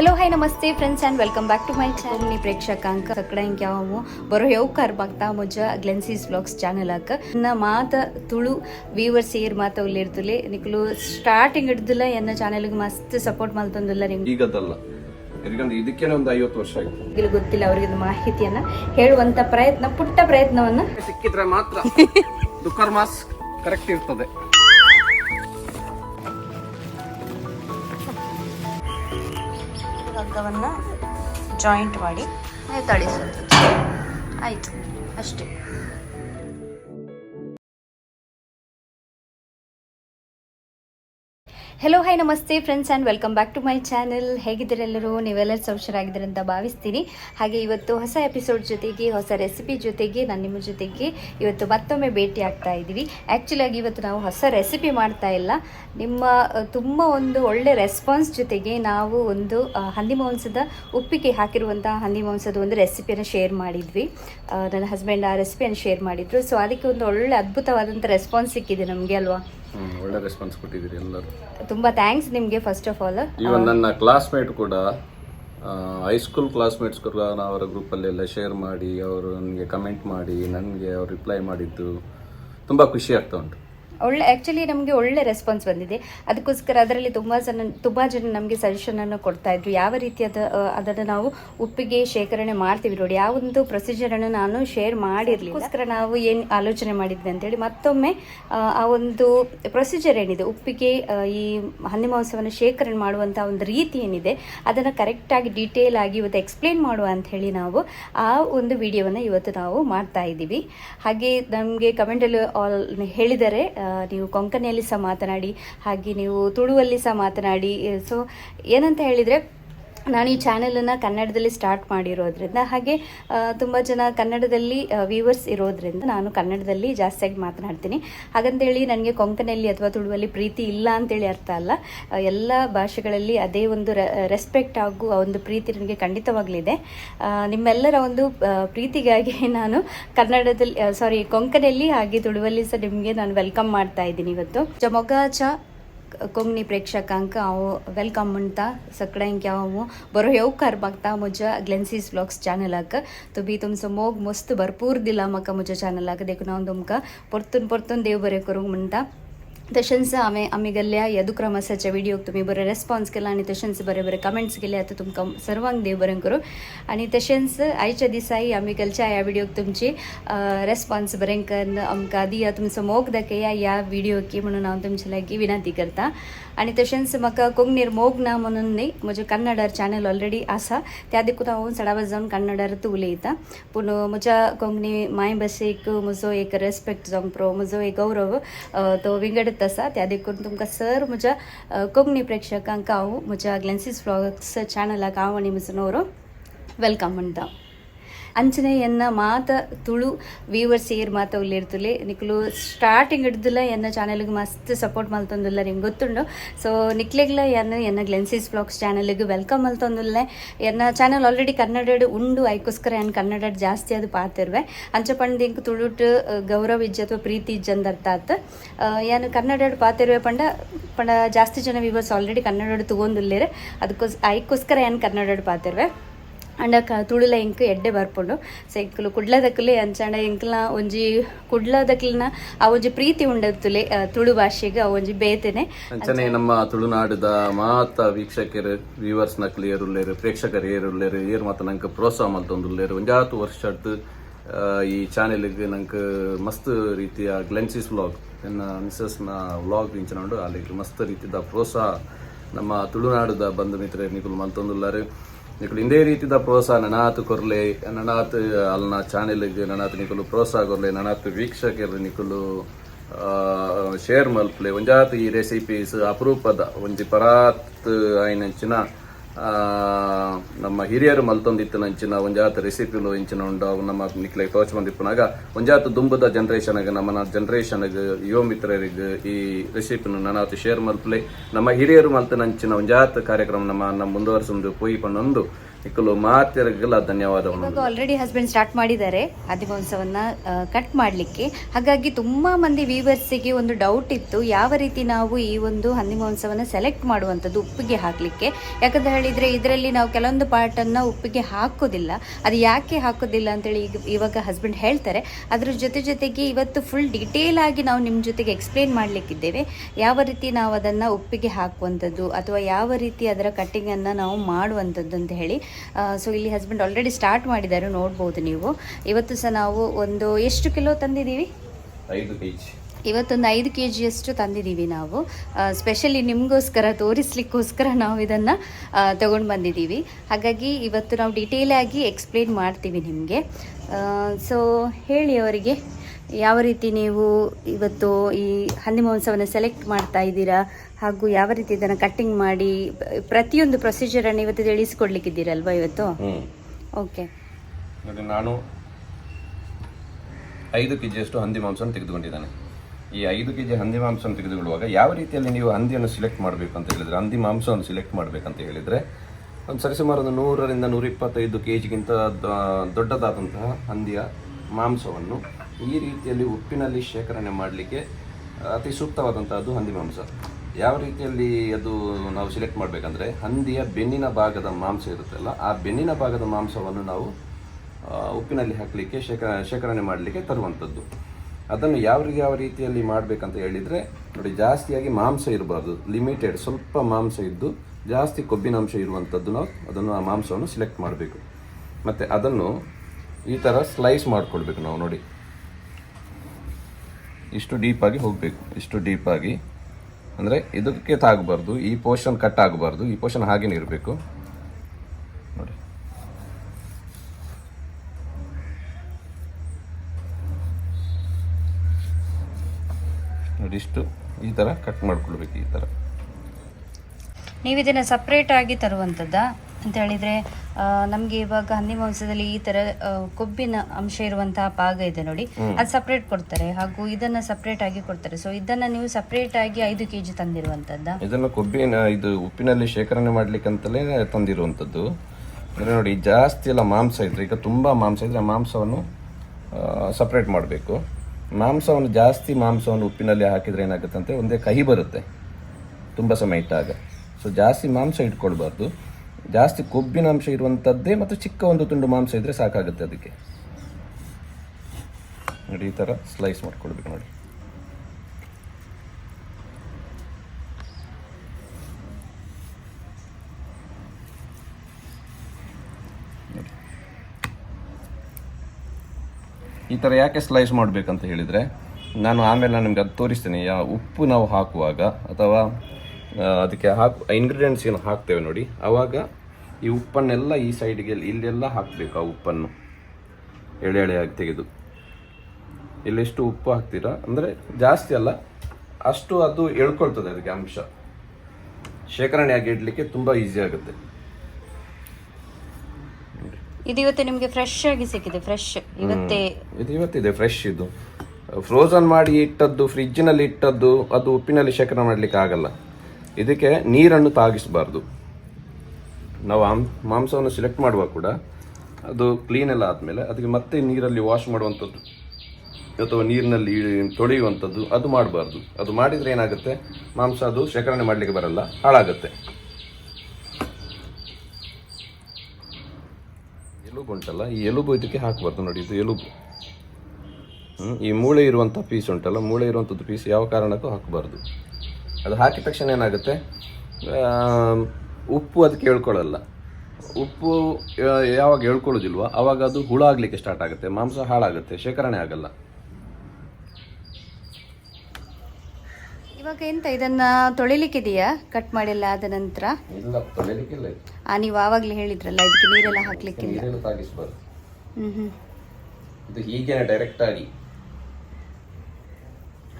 Hello hi namaste friends and welcome back to my channel ನೀ ಕಕ್ಕಡ ಹಿಂಗೆ ಯಾವು ಬರೋ ಯೌಕಾರ್ ಬಾಗ್ತಾ ಮುಜ? ಗ್ಲೆನ್ಸೀಸ್ ಬ್ಲಾಗ್ಸ್ ಚಾನಲ್ ಹಾಕ ನನ್ನ ಮಾತ ತುಳು ವೀವರ್ಸ್ ಏರ್ ಮಾತ ಉಲ್ಲಿರ್ತುಲೆ ನಿಕ್ಲು ಸ್ಟಾರ್ಟಿಂಗ್ ಹಿಡ್ದಿಲ್ಲ ಎನ್ನ ಚಾನಲ್ಗೆ ಮಸ್ತ್ ಸಪೋರ್ಟ್ ಮಾಡ್ತಂದಿಲ್ಲ ನಿಮ್ಗೆ. ಈಗದಲ್ಲ. ಯಾಕಂದ್ರೆ ಇದಕ್ಕೇನೆ ಒಂದು ಐವತ್ತು ವರ್ಷ ಆಯ್ತು. ಈಗಲೂ ಗೊತ್ತಿಲ್ಲ ಅವರಿಗೆ ಒಂದು ಮಾಹಿತಿಯನ್ನ. ಹೇಳುವಂತ ಪ್ರಯತ್ನ ಪುಟ್ಟ ಪ್ರಯತ್ನವನ್ನ. ಸಿಕ್ಕಿದ್ರೆ ಮಾತ್ರ. ಕರೆಕ್ಟ್ ಇರ್ತದೆ. ಹಗ್ಗವನ್ನ ಜಾಯಿಂಟ್ ಮಾಡಿ ತಳಿಸೋದು ಆಯಿತು ಅಷ್ಟೇ. Hello hi namaste friends and welcome back to my channel ಹೇಗಿದ್ದೀರೆಲ್ಲರೂ ನೀವೆಲ್ಲರೂ ಸೌಶರಾಗಿದ್ದೀರಿ ಅಂತ ಭಾವಿಸ್ತೀನಿ. ಹಾಗೆ ಇವತ್ತು ಹೊಸ ಎಪಿಸೋಡ್ ಜೊತೆಗೆ, ಹೊಸ ರೆಸಿಪಿ ಜೊತೆಗೆ, ನಾನು ನಿಮ್ಮ ಜೊತೆಗೆ ಇವತ್ತು ಮತ್ತೊಮ್ಮೆ ಭೇಟಿ ಆಗ್ತಾ ಇದ್ದೀವಿ. ಆ್ಯಕ್ಚುಲಿ ಆಗಿ ಇವತ್ತು ನಾವು ಹೊಸ ರೆಸಿಪಿ ಮಾಡ್ತಾ ಇಲ್ಲ. ನಿಮ್ಮ ತುಂಬ ಒಂದು ಒಳ್ಳೆ ರೆಸ್ಪಾನ್ಸ್ ಜೊತೆಗೆ ನಾವು ಒಂದು ಹಂದಿ ಮಾಂಸದ ಉಪ್ಪಿಗೆ ಹಾಕಿರುವಂಥ ಹಂದಿ ಮಾಂಸದ ಒಂದು ರೆಸಿಪಿಯನ್ನು ಶೇರ್ ಮಾಡಿದ್ವಿ. ನನ್ನ ಹಸ್ಬೆಂಡ್ ಆ ರೆಸಿಪಿಯನ್ನು ಶೇರ್ ಮಾಡಿದ್ರು. ಸೊ ಅದಕ್ಕೆ ಒಂದು ಒಳ್ಳೆ ಅದ್ಭುತವಾದಂಥ ರೆಸ್ಪಾನ್ಸ್ ಸಿಕ್ಕಿದೆ ನಮಗೆ, ಅಲ್ವಾ? ಒಳ್ಳೆ ರೆಸ್ಪಾನ್ಸ್ ಕೊಟ್ಟಿದ್ದೀರಿ ಎಲ್ಲರೂ. ತುಂಬ ಥ್ಯಾಂಕ್ಸ್ ನಿಮಗೆ ಫಸ್ಟ್ ಆಫ್ ಆಲ್ ಇವನ್ ನನ್ನ ಕ್ಲಾಸ್ಮೇಟ್ ಕೂಡ ಹೈಸ್ಕೂಲ್ ಕ್ಲಾಸ್ಮೇಟ್ಸ್ ಕೂಡ ಅವರ ಗ್ರೂಪಲ್ಲಿ ಎಲ್ಲ ಶೇರ್ ಮಾಡಿ ಅವರು ನನಗೆ ಕಮೆಂಟ್ ಮಾಡಿ ನನಗೆ ಅವ್ರು ರಿಪ್ಲೈ ಮಾಡಿದ್ದು ತುಂಬ ಖುಷಿ ಆಗ್ತಾ ಉಂಟು. ಒಳ್ಳೆ ಆ್ಯಕ್ಚುಲಿ ನಮಗೆ ಒಳ್ಳೆ ರೆಸ್ಪಾನ್ಸ್ ಬಂದಿದೆ. ಅದಕ್ಕೋಸ್ಕರ ಅದರಲ್ಲಿ ತುಂಬ ಜನ ತುಂಬ ಜನ ನಮಗೆ ಸಜೆಷನನ್ನು ಕೊಡ್ತಾ ಇದ್ರು. ಯಾವ ರೀತಿಯಾದ ಅದನ್ನು ನಾವು ಉಪ್ಪಿಗೆ ಶೇಖರಣೆ ಮಾಡ್ತೀವಿ ನೋಡಿ. ಯಾವ ಒಂದು ಪ್ರೊಸೀಜರನ್ನು ನಾನು ಶೇರ್ ಮಾಡಿರಲಿಲ್ಲ. ಅದಕ್ಕೋಸ್ಕರ ನಾವು ಏನು ಆಲೋಚನೆ ಮಾಡಿದ್ವಿ ಅಂತೇಳಿ ಮತ್ತೊಮ್ಮೆ ಆ, ಒಂದು ಪ್ರೊಸೀಜರ್ ಏನಿದೆ? ಉಪ್ಪಿಗೆ ಈ ಹಂದಿ ಮಾಂಸವನ್ನು ಶೇಖರಣೆ ಮಾಡುವಂಥ ಒಂದು ರೀತಿ ಏನಿದೆ? ಅದನ್ನು ಕರೆಕ್ಟಾಗಿ ಡೀಟೇಲ್ ಆಗಿ ಇವತ್ತು ಎಕ್ಸ್ಪ್ಲೇನ್ ಮಾಡುವ ಅಂತ ಹೇಳಿ ನಾವು ಆ ಒಂದು ವಿಡಿಯೋವನ್ನು ಇವತ್ತು ನಾವು ಮಾಡ್ತಾ ಇದ್ದೀವಿ. ಹಾಗೆ ನಮಗೆ ಕಮೆಂಟಲ್ಲಿ ಆಲ್ ಹೇಳಿದರೆ ನೀವು ಕೊಂಕಣಿಯಲ್ಲಿ ಸಹ ಮಾತನಾಡಿ ಹಾಗೆ ನೀವು ತುಳುವಲ್ಲಿ ಸಹ ಮಾತನಾಡಿ ಸೊ ಏನಂತ ಹೇಳಿದರೆ ನಾನು ಈ ಚಾನೆಲನ್ನು ಕನ್ನಡದಲ್ಲಿ ಸ್ಟಾರ್ಟ್ ಮಾಡಿರೋದ್ರಿಂದ ಹಾಗೆ ತುಂಬ ಜನ ಕನ್ನಡದಲ್ಲಿ ವ್ಯೂವರ್ಸ್ ಇರೋದ್ರಿಂದ ನಾನು ಕನ್ನಡದಲ್ಲಿ ಜಾಸ್ತಿಯಾಗಿ ಮಾತನಾಡ್ತೀನಿ. ಹಾಗಂತೇಳಿ ನನಗೆ ಕೊಂಕಣಲ್ಲಿ ಅಥವಾ ತುಳುವಲ್ಲಿ ಪ್ರೀತಿ ಇಲ್ಲ ಅಂತೇಳಿ ಅರ್ಥ ಅಲ್ಲ. ಎಲ್ಲ ಭಾಷೆಗಳಲ್ಲಿ ಅದೇ ಒಂದು ರೆಸ್ಪೆಕ್ಟ್ ಹಾಗೂ ಒಂದು ಪ್ರೀತಿ ನನಗೆ ಖಂಡಿತವಾಗಲಿದೆ. ನಿಮ್ಮೆಲ್ಲರ ಒಂದು ಪ್ರೀತಿಗಾಗಿ ನಾನು ಕನ್ನಡದಲ್ಲಿ ಸಾರಿ ಕೊಂಕಣಲ್ಲಿ ಹಾಗೆ ತುಳುವಲ್ಲಿ ಸಹ ನಿಮಗೆ ನಾನು ವೆಲ್ಕಮ್ ಮಾಡ್ತಾ ಇದ್ದೀನಿ ಇವತ್ತು. ಚಮೊಗ ಚ ಕೊಂಗ್ನಿ ಪ್ರೇಕ್ಷಕಾಂಕ ಅವು ವೆಲ್ಕಮ್ ಅಂತ ಸಕ್ಕಡಂಗೆ ಅವು ಬರೋ ಯೌಕಾರ ಬಾಗ್ತಾ ಮುಜ ಗ್ಲೆನ್ಸೀಸ್ ವ್ಲಾಗ್ಸ್ ಚಾನಲಾಕ ತೋ ಬಿ ತುಮಸ ಮೋಗ್ ಮಸ್ತ್ ಭರ್ಪೂರ್ ದಿಲ್ಲ ಮಕ್ಕ ಮುಜ ಚಾನಲಾಕ ದೇಕು ನಾವು ತುಮಕ ಪೊರ್ತುನ್ ಪೊರ್ತುನ್ ದೇವ್ ಬರೆ ಕರು म्हणता तशेंच हांवें आमी गेल्ल्या यदुक्रमासाच्या विडियोक तुमी बरो रेस्पॉन्स केला आनी तशेंच बरे बरे कमेंट्स केले. आतां तुमकां सर्वांक देव बरें करूं. आनी तशेंच आयच्या दिसाई आमी गेलच्या ह्या विडियोक तुमची रेस्पॉन्स बरें करून आमकां दिया. तुमचो मोग दाखया ह्या व्हिडियोकी म्हणून हांव तुमचे लागीं विनंती करतां. आणि तशेंच म्हाका कोंकणीर मोग ना म्हणून न्ही म्हजे कन्नडार चॅनल ऑलरेडी आसा. त्या देखून हांव सडावास जावन कन्नडारूत उलयतां पूण म्हज्या कोंकणी मायभाशेक म्हजो एक रेस्पेक्ट जावंक प्रो म्हजो एक गौरव तो विंगडत आसा. त्या देखून तुमकां सर म्हज्या कोंकणी प्रेक्षकांक हांव म्हज्या ग्लेन्सीस फ्लॉग्स चॅनलाक हांव आनी म्हजो नवरो वेलकम म्हणटा ಅಂಚನೆ ಎನ್ನ ಮಾತ ತುಳು ವ್ಯೂವರ್ಸ್ ಏರ್ ಮಾತ ಉಲ್ಲಿರ್ತುಲೆ ನಿಕ್ಲು ಸ್ಟಾರ್ಟಿಂಗ್ ಹಿಡ್ದಿಲ್ಲ ಎನ್ನ ಚಾನಲ್ಗೆ ಮಸ್ತ್ ಸಪೋರ್ಟ್ ಮಲ್ತೊಂದಿಲ್ಲ ನಿಮ್ಗೆ ಗೊತ್ತುಂಡು. ಸೊ ನಿಕ್ಲೆಗ್ಲ ಎನ್ನ ಎನ್ನ ಗ್ಲೆನ್ಸಿಸ್ ಬ್ಲಾಗ್ಸ್ ಚಾನಲ್ಗೆ ವೆಲ್ಕಮ್ ಮಲ್ತೊಂದುಲ್ಲೆ. ಎನ್ನ ಚಾನಲ್ ಆಲ್ರೆಡಿ ಕನ್ನಡ ಉಂಡು ಐಕೋಸ್ಕರ ಏನು ಕನ್ನಡ ಜಾಸ್ತಿ ಅದು ಪಾತಿರ್ವೆ. ಅಂಚ ಪಂಡ ಇಂಕ್ ತುಳುಟ್ ಗೌರವ ಇಜ್ಜ ಅಥವಾ ಪ್ರೀತಿ ಇಜ್ಜಂದ ಅರ್ಥ ಆತ. ಏನು ಕನ್ನಡ ಪಾತಿರ್ವೆ ಪಂಡ ಪಂಡ ಜಾಸ್ತಿ ಜನ ವ್ಯೂವರ್ಸ್ ಆಲ್ರೆಡಿ ಕನ್ನಡ ತಗೊಂದುಲ್ಲೇರೆ. ಅದಕ್ಕೋಸ್ ಐಕೋಸ್ಕರ ಏನು ಕನ್ನಡ ಪಾತಿರ್ವೆ. ಅಂಡ ತುಳುಲ ಇಂಕ್ ಎಡ್ಡೆ ಬರ್ಪುಂಡು. ಸೊ ಇಂಕುಲು ಕುಡ್ಲದಕ್ಕಲೆ ಅಂಚಾಂಡ ಇಂಕ್ಲ ಒಂಜಿ ಕುಡ್ಲದಕ್ಲಿನ ಆ ಒಂಜಿ ಪ್ರೀತಿ ಉಂಡತ್ತುಲೆ ತುಳು ಭಾಷೆಗೆ ಆ ಒಂಜಿ ಬೇತೆನೆ. ಅಂಚನೆ ನಮ್ಮ ತುಳುನಾಡದ ಮಾತ ವೀಕ್ಷಕರು ವ್ಯೂವರ್ಸ್ ನಕ್ಲಿ ಏರುಲ್ಲೇರು ಪ್ರೇಕ್ಷಕರು ಏರುಲ್ಲೇರು ಏರು ಮಾತ ನಂಗೆ ಪ್ರೋತ್ಸಾಹ ಮಲ್ತೊಂದುಲ್ಲೇರು ಒಂಜಾತು ವರ್ಷ ಈ ಚಾನೆಲ್ಗೆ ನಂಗೆ ಮಸ್ತ್ ರೀತಿಯ ಗ್ಲೆನ್ಸಿಸ್ ವ್ಲಾಗ್ ನನ್ನ ಮಿಸಸ್ನ ವ್ಲಾಗ್ ಇಂಚಿನೊಂಡು ಅಲ್ಲಿಗೆ ಮಸ್ತ್ ರೀತಿಯ ಪ್ರೋತ್ಸಾಹ ನಮ್ಮ ತುಳುನಾಡದ ಬಂಧು ಮಿತ್ರ ನಿಕುಲು ಮಲ್ತೊಂದುಲ್ಲಾರು ನಿಕುಲು ಇಂದೇ ರೀತಿದ ಪ್ರೋತ್ಸಾಹ ನನಾತ್ ಕೊರ್ಲೆ ನನಾತ್ ಅಲ್ನ ಚಾನೆಲ್ಗೆ ನನಾತ್ ನಿಕುಲು ಪ್ರೋತ್ಸಾಹ ಕೊರ್ಲೆ ನನಾತ್ ವೀಕ್ಷಕರು ನಿಕುಲು ಶೇರ್ ಮಲ್ಪಲೆ ಒಂಜಾತ್ ಈ ರೆಸಿಪೀಸ್ ಅಪರೂಪದ, ಒಂಜಿ ಪರಾತ್ ಆಯ್ನಂಚಿನ ನಮ್ಮ ಹಿರಿಯರು ಮಲ್ತೊಂದಿತ್ತಿನಂಚಿನ ಒಂಜಾತ ರೆಸಿಪಿಲು ಇಂಚಿನ ಉಂಡು. ಅವು ನಮ್ಮ ನಿಕ್ಲೆ ತೋಚ್ ಬಂದಿಪ್ಪನಾಗ ಒಂಜಾತ ದುಂಬದ ಜನರೇಷನ್ಗೆ ನಮ್ಮ ಜನರೇಷನ್ಗೆ ಯುವ ಮಿತ್ರರಿಗೆ ಈ ರೆಸಿಪಿನ ನನಾತ್ ಶೇರ್ ಮಲ್ಪಲೆ ನಮ್ಮ ಹಿರಿಯರು ಮಲ್ತನಂಚಿನ ಒಂಜಾತ ಕಾರ್ಯಕ್ರಮ ನಮ್ಮ ನಮ್ಮ ಮುಂದುವರಿಸೊಂದು ಪೋಯಿ ಪಣ್ಣೊಂದು ಇಕ್ಕಲು ಮಾತೆರಗೆಲ್ಲ ಧನ್ಯವಾದಗಳು ಇವಾಗ ಆಲ್ರೆಡಿ ಹಸ್ಬೆಂಡ್ ಸ್ಟಾರ್ಟ್ ಮಾಡಿದ್ದಾರೆ ಹದಿಮೋತ್ಸವನ್ನ ಕಟ್ ಮಾಡಲಿಕ್ಕೆ. ಹಾಗಾಗಿ ತುಂಬಾ ಮಂದಿ ವ್ಯೂವರ್ಸಿಗೆ ಒಂದು ಡೌಟ್ ಇತ್ತು ಯಾವ ರೀತಿ ನಾವು ಈ ಒಂದು ಹಂದಿಮೋತ್ಸವನ ಸೆಲೆಕ್ಟ್ ಮಾಡುವಂಥದ್ದು ಉಪ್ಪಿಗೆ ಹಾಕಲಿಕ್ಕೆ. ಯಾಕಂತ ಹೇಳಿದ್ರೆ ಇದರಲ್ಲಿ ನಾವು ಕೆಲವೊಂದು ಪಾರ್ಟನ್ನು ಉಪ್ಪಿಗೆ ಹಾಕೋದಿಲ್ಲ. ಅದು ಯಾಕೆ ಹಾಕೋದಿಲ್ಲ ಅಂತೇಳಿ ಈಗ ಇವಾಗ ಹಸ್ಬೆಂಡ್ ಹೇಳ್ತಾರೆ. ಅದ್ರ ಜೊತೆ ಜೊತೆಗೆ ಇವತ್ತು ಫುಲ್ ಡಿಟೇಲ್ ಆಗಿ ನಾವು ನಿಮ್ಮ ಜೊತೆಗೆ ಎಕ್ಸ್ಪ್ಲೇನ್ ಮಾಡಲಿಕ್ಕಿದ್ದೇವೆ. ಯಾವ ರೀತಿ ನಾವು ಅದನ್ನು ಉಪ್ಪಿಗೆ ಹಾಕುವಂಥದ್ದು ಅಥವಾ ಯಾವ ರೀತಿ ಅದರ ಕಟ್ಟಿಂಗನ್ನು ನಾವು ಮಾಡುವಂಥದ್ದು ಅಂತ ಹೇಳಿ. ಸೊ ಇಲ್ಲಿ ಹಸ್ಬೆಂಡ್ ಆಲ್ರೆಡಿ ಸ್ಟಾರ್ಟ್ ಮಾಡಿದ್ದಾರೆ ನೋಡ್ಬೋದು ನೀವು. ಇವತ್ತು ಸಹ ನಾವು ಒಂದು ಎಷ್ಟು ಕಿಲೋ ತಂದಿದ್ದೀವಿ? ಐದು ಕೆ ಜಿ ಇವತ್ತೊಂದು ಐದು ಕೆ ಜಿಯಷ್ಟು ತಂದಿದ್ದೀವಿ ನಾವು. ಸ್ಪೆಷಲಿ ನಿಮಗೋಸ್ಕರ ತೋರಿಸ್ಲಿಕ್ಕೋಸ್ಕರ ನಾವು ಇದನ್ನು ತೊಗೊಂಡು ಬಂದಿದ್ದೀವಿ. ಹಾಗಾಗಿ ಇವತ್ತು ನಾವು ಡೀಟೇಲ್ ಆಗಿ ಎಕ್ಸ್ಪ್ಲೇನ್ ಮಾಡ್ತೀವಿ ನಿಮಗೆ. ಸೊ ಹೇಳಿ ಅವರಿಗೆ. ಯಾವ ರೀತಿ ನೀವು ಇವತ್ತು ಈ ಹಂದಿ ಮಹೋತ್ಸವನ ಸೆಲೆಕ್ಟ್ ಮಾಡ್ತಾ ಇದ್ದೀರಾ? ಹಾಗೂ ಯಾವ ರೀತಿ ಇದನ್ನು ಕಟ್ಟಿಂಗ್ ಮಾಡಿ ಪ್ರತಿಯೊಂದು ಪ್ರೊಸೀಜರನ್ನು ಇವತ್ತು ತಿಳಿಸಿಕೊಡ್ಲಿಕ್ಕಿದ್ದೀರಲ್ವಾ ಇವತ್ತು? ಓಕೆ ನೋಡಿ ನಾನು ಐದು ಕೆ ಜಿಯಷ್ಟು ಹಂದಿ ಮಾಂಸವನ್ನು ತೆಗೆದುಕೊಂಡಿದ್ದಾನೆ. ಈ ಐದು ಕೆ ಜಿ ಹಂದಿ ಮಾಂಸವನ್ನು ತೆಗೆದುಕೊಳ್ಳುವಾಗ ಯಾವ ರೀತಿಯಲ್ಲಿ ನೀವು ಹಂದಿಯನ್ನು ಸಿಲೆಕ್ಟ್ ಮಾಡಬೇಕು ಅಂತ ಹೇಳಿದರೆ ಹಂದಿ ಮಾಂಸವನ್ನು ಸಿಲೆಕ್ಟ್ ಮಾಡಬೇಕಂತ ಹೇಳಿದರೆ ಒಂದು ಸರಿಸುಮಾರು ಒಂದು ನೂರರಿಂದ ನೂರ ಇಪ್ಪತ್ತೈದು ಕೆ ಜಿಗಿಂತ ದೊಡ್ಡದಾದಂತಹ ಹಂದಿಯ ಮಾಂಸವನ್ನು ಈ ರೀತಿಯಲ್ಲಿ ಉಪ್ಪಿನಲ್ಲಿ ಶೇಖರಣೆ ಮಾಡಲಿಕ್ಕೆ ಅತಿ ಸೂಕ್ತವಾದಂಥದ್ದು ಹಂದಿ ಮಾಂಸ. ಯಾವ ರೀತಿಯಲ್ಲಿ ಅದು ನಾವು ಸಿಲೆಕ್ಟ್ ಮಾಡಬೇಕಂದ್ರೆ ಹಂದಿಯ ಬೆನ್ನಿನ ಭಾಗದ ಮಾಂಸ ಇರುತ್ತಲ್ಲ, ಆ ಬೆನ್ನಿನ ಭಾಗದ ಮಾಂಸವನ್ನು ನಾವು ಉಪ್ಪಿನಲ್ಲಿ ಹಾಕಲಿಕ್ಕೆ ಶೇಖ, ಶೇಖರಣೆ ಮಾಡಲಿಕ್ಕೆ ತರುವಂಥದ್ದು ಅದನ್ನು ಯಾವ ಯಾವ ರೀತಿಯಲ್ಲಿ ಮಾಡಬೇಕಂತ ಹೇಳಿದರೆ, ನೋಡಿ ಜಾಸ್ತಿಯಾಗಿ ಮಾಂಸ ಇರಬಾರ್ದು ಲಿಮಿಟೆಡ್ ಸ್ವಲ್ಪ ಮಾಂಸ ಇದ್ದು ಜಾಸ್ತಿ ಕೊಬ್ಬಿನಾಂಶ ಇರುವಂಥದ್ದು ನಾವು ಅದನ್ನು ಆ ಮಾಂಸವನ್ನು ಸಿಲೆಕ್ಟ್ ಮಾಡಬೇಕು. ಮತ್ತು ಅದನ್ನು ಈ ಥರ ಸ್ಲೈಸ್ ಮಾಡಿಕೊಳ್ಬೇಕು ನಾವು ನೋಡಿ. ಇಷ್ಟು ಡೀಪಾಗಿ ಹೋಗಬೇಕು. ಇಷ್ಟು ಡೀಪಾಗಿ ಅಂದರೆ ಇದಕ್ಕೆ ತಾಗಬಾರ್ದು. ಈ ಪೋರ್ಷನ್ ಕಟ್ ಆಗಬಾರ್ದು. ಈ ಪೋರ್ಷನ್ ಹಾಗೇನೆ ಇರಬೇಕು. ನೋಡಿ. ನೋಡಿ ಇಷ್ಟು ಈ ಥರ ಕಟ್ ಮಾಡ್ಕೊಳ್ಬೇಕು ಈ ಥರ ನೀವು ಇದನ್ನು ಸಪ್ರೇಟಾಗಿ ತರುವಂಥದ್ದಾ? ಅಂತ ಹೇಳಿದರೆ ನಮಗೆ ಇವಾಗ ಹಂದಿ ಮಾಂಸದಲ್ಲಿ ಈ ಥರ ಕೊಬ್ಬಿನ ಅಂಶ ಇರುವಂತಹ ಭಾಗ ಇದೆ ನೋಡಿ. ಅದು ಸಪ್ರೇಟ್ ಕೊಡ್ತಾರೆ. ಹಾಗೂ ಇದನ್ನ ಸಪ್ರೇಟ್ ಆಗಿ ಕೊಡ್ತಾರೆ. ಸೊ ಇದನ್ನ ನೀವು ಸಪ್ರೇಟ್ ಆಗಿ ಐದು ಕೆ ಜಿ ತಂದಿರುವಂತದ್ದು ಇದನ್ನು ಕೊಬ್ಬಿನ ಇದು ಉಪ್ಪಿನಲ್ಲಿ ಶೇಖರಣೆ ಮಾಡ್ಲಿಕ್ಕಂತಲೇ ತಂದಿರುವಂಥದ್ದು. ಅಂದರೆ ನೋಡಿ ಜಾಸ್ತಿ ಎಲ್ಲ ಮಾಂಸ ಇದ್ರೆ ಈಗ ತುಂಬ ಮಾಂಸ ಇದ್ರೆ ಮಾಂಸವನ್ನು ಸಪ್ರೇಟ್ ಮಾಡಬೇಕು. ಮಾಂಸವನ್ನು ಜಾಸ್ತಿ ಮಾಂಸವನ್ನು ಉಪ್ಪಿನಲ್ಲಿ ಹಾಕಿದರೆ ಏನಾಗುತ್ತೆ ಅಂದರೆ ಒಂದೇ ಕಹಿ ಬರುತ್ತೆ. ತುಂಬ ಸಮಯ ಇಟ್ಟಾಗ. ಸೊ ಜಾಸ್ತಿ ಮಾಂಸ ಇಟ್ಕೊಳ್ಬಾರ್ದು. ಜಾಸ್ತಿ ಕೊಬ್ಬಿನ ಅಂಶ ಇರುವಂಥದ್ದೇ ಮತ್ತು ಚಿಕ್ಕ ಒಂದು ತುಂಡು ಮಾಂಸ ಇದ್ದರೆ ಸಾಕಾಗುತ್ತೆ ಅದಕ್ಕೆ. ನೋಡಿ ಈ ಥರ ಸ್ಲೈಸ್ ಮಾಡ್ಕೊಳ್ಬೇಕು ನೋಡಿ. ಈ ಥರ ಯಾಕೆ ಸ್ಲೈಸ್ ಮಾಡಬೇಕಂತ ಹೇಳಿದರೆ, ನಾನು ಆಮೇಲೆ ನಾನು ನಿಮ್ಗೆ ಅದು ತೋರಿಸ್ತೇನೆ. ಯಾ ಉಪ್ಪು ನಾವು ಹಾಕುವಾಗ ಅಥವಾ ಅದಕ್ಕೆ ಹಾಕು ಇಂಗ್ರೀಡಿಯೆಂಟ್ಸ್ ಏನು ಹಾಕ್ತೇವೆ ನೋಡಿ. ಆವಾಗ ಈ ಉಪ್ಪನ್ನೆಲ್ಲ ಈ ಸೈಡ್ಗೆ ಇಲ್ಲೆಲ್ಲ ಹಾಕಬೇಕು ಆ ಉಪ್ಪನ್ನು. ಎಳೆ ಎಳೆಯಾಗಿ ತೆಗೆದು. ಇಲ್ಲೆಷ್ಟು ಉಪ್ಪು ಹಾಕ್ತೀರಾ? ಅಂದರೆ ಜಾಸ್ತಿ ಅಲ್ಲ ಅಷ್ಟು ಅದು ಎಳ್ಕೊಳ್ತದೆ ಅದಕ್ಕೆ ಅಂಶ. ಶೇಖರಣೆಯಾಗಿ ಇಡಲಿಕ್ಕೆ ತುಂಬ ಈಸಿ ಆಗುತ್ತೆ. ಇದು ಇವತ್ತು ನಿಮಗೆ ಫ್ರೆಶ್ ಆಗಿ ಸಿಕ್ಕಿದೆ ಫ್ರೆಶ್ ಇವತ್ತೇ ಇದು ಇವತ್ತಿದೆ ಫ್ರೆಶ್ ಇದು. ಫ್ರೋಸನ್ ಮಾಡಿ ಇಟ್ಟದ್ದು ಫ್ರಿಜ್ನಲ್ಲಿ ಇಟ್ಟದ್ದು ಅದು ಉಪ್ಪಿನಲ್ಲಿ ಶೇಖರಣೆ ಮಾಡಲಿಕ್ಕೆ ಆಗಲ್ಲ. ಇದಕ್ಕೆ ನೀರನ್ನು ತಾಗಿಸಬಾರ್ದು. ನಾವು ಮಾಂಸವನ್ನು ಸೆಲೆಕ್ಟ್ ಮಾಡುವಾಗ ಕೂಡ ಅದು ಕ್ಲೀನ್ ಎಲ್ಲ ಆದಮೇಲೆ ಅದಕ್ಕೆ ಮತ್ತೆ ನೀರಲ್ಲಿ ವಾಶ್ ಮಾಡುವಂಥದ್ದು. ಅಥವಾ ನೀರಿನಲ್ಲಿ ತೊಳೆಯುವಂಥದ್ದು, ಅದು ಮಾಡಬಾರ್ದು. ಅದು ಮಾಡಿದರೆ ಏನಾಗುತ್ತೆ? ಮಾಂಸ ಅದು ಶೇಖರಣೆ ಮಾಡಲಿಕ್ಕೆ ಬರಲ್ಲ, ಹಾಳಾಗುತ್ತೆ. ಎಲುಬು ಉಂಟಲ್ಲ, ಈ ಎಲುಬು ಇದಕ್ಕೆ ಹಾಕಬಾರ್ದು ನೋಡಿ, ಇದು ಎಲುಬು. ಈ ಮೂಳೆ ಇರುವಂಥ ಪೀಸ್ ಉಂಟಲ್ಲ, ಮೂಳೆ ಇರುವಂಥದ್ದು ಪೀಸ್ ಯಾವ ಕಾರಣಕ್ಕೂ ಹಾಕಬಾರ್ದು. ಅದು ಹಾಕಿದ ತಕ್ಷಣ ಏನಾಗುತ್ತೆ? ಉಪ್ಪು ಅದಕ್ಕೆ ಹೇಳ್ಕೊಳ್ಳಲ್ಲ ಉಪ್ಪು ಯಾವಾಗ ಹೇಳ್ಕೊಳ್ಳೋದಿಲ್ವ? ಆವಾಗ ಅದು ಹುಳ ಆಗಲಿಕ್ಕೆ ಸ್ಟಾರ್ಟ್ ಆಗುತ್ತೆ ಮಾಂಸ ಹಾಳಾಗುತ್ತೆ ಶೇಖರಣೆ ಆಗಲ್ಲ. ಇವಾಗ ಎಂತ ಇದನ್ನ ತೊಳಿಲಿಕ್ಕಿದೆಯಾ? ಕಟ್ ಮಾಡಿಲ್ಲ ಆದ ನಂತರ? ಇಲ್ಲ ತೊಳೆಯಲಿಕ್ಕಿಲ್ಲ ಇದು. ಆ ನೀವು ಆವಾಗಲೇ ಹೇಳಿದ್ರಲ್ಲ ಇದಕ್ಕೆ ನೀರೆಲ್ಲ ಹಾಕ್ಲಿಕ್ಕೆ ನೀರೆಲ್ಲ ತಾಗಿಸ್ಬಾರ್ದು. ಹ್ಮ್ ಹ್ಮ್ ಇದು ಹೀಗೇನೆ ಡೈರೆಕ್ಟ್ ಆಗಿ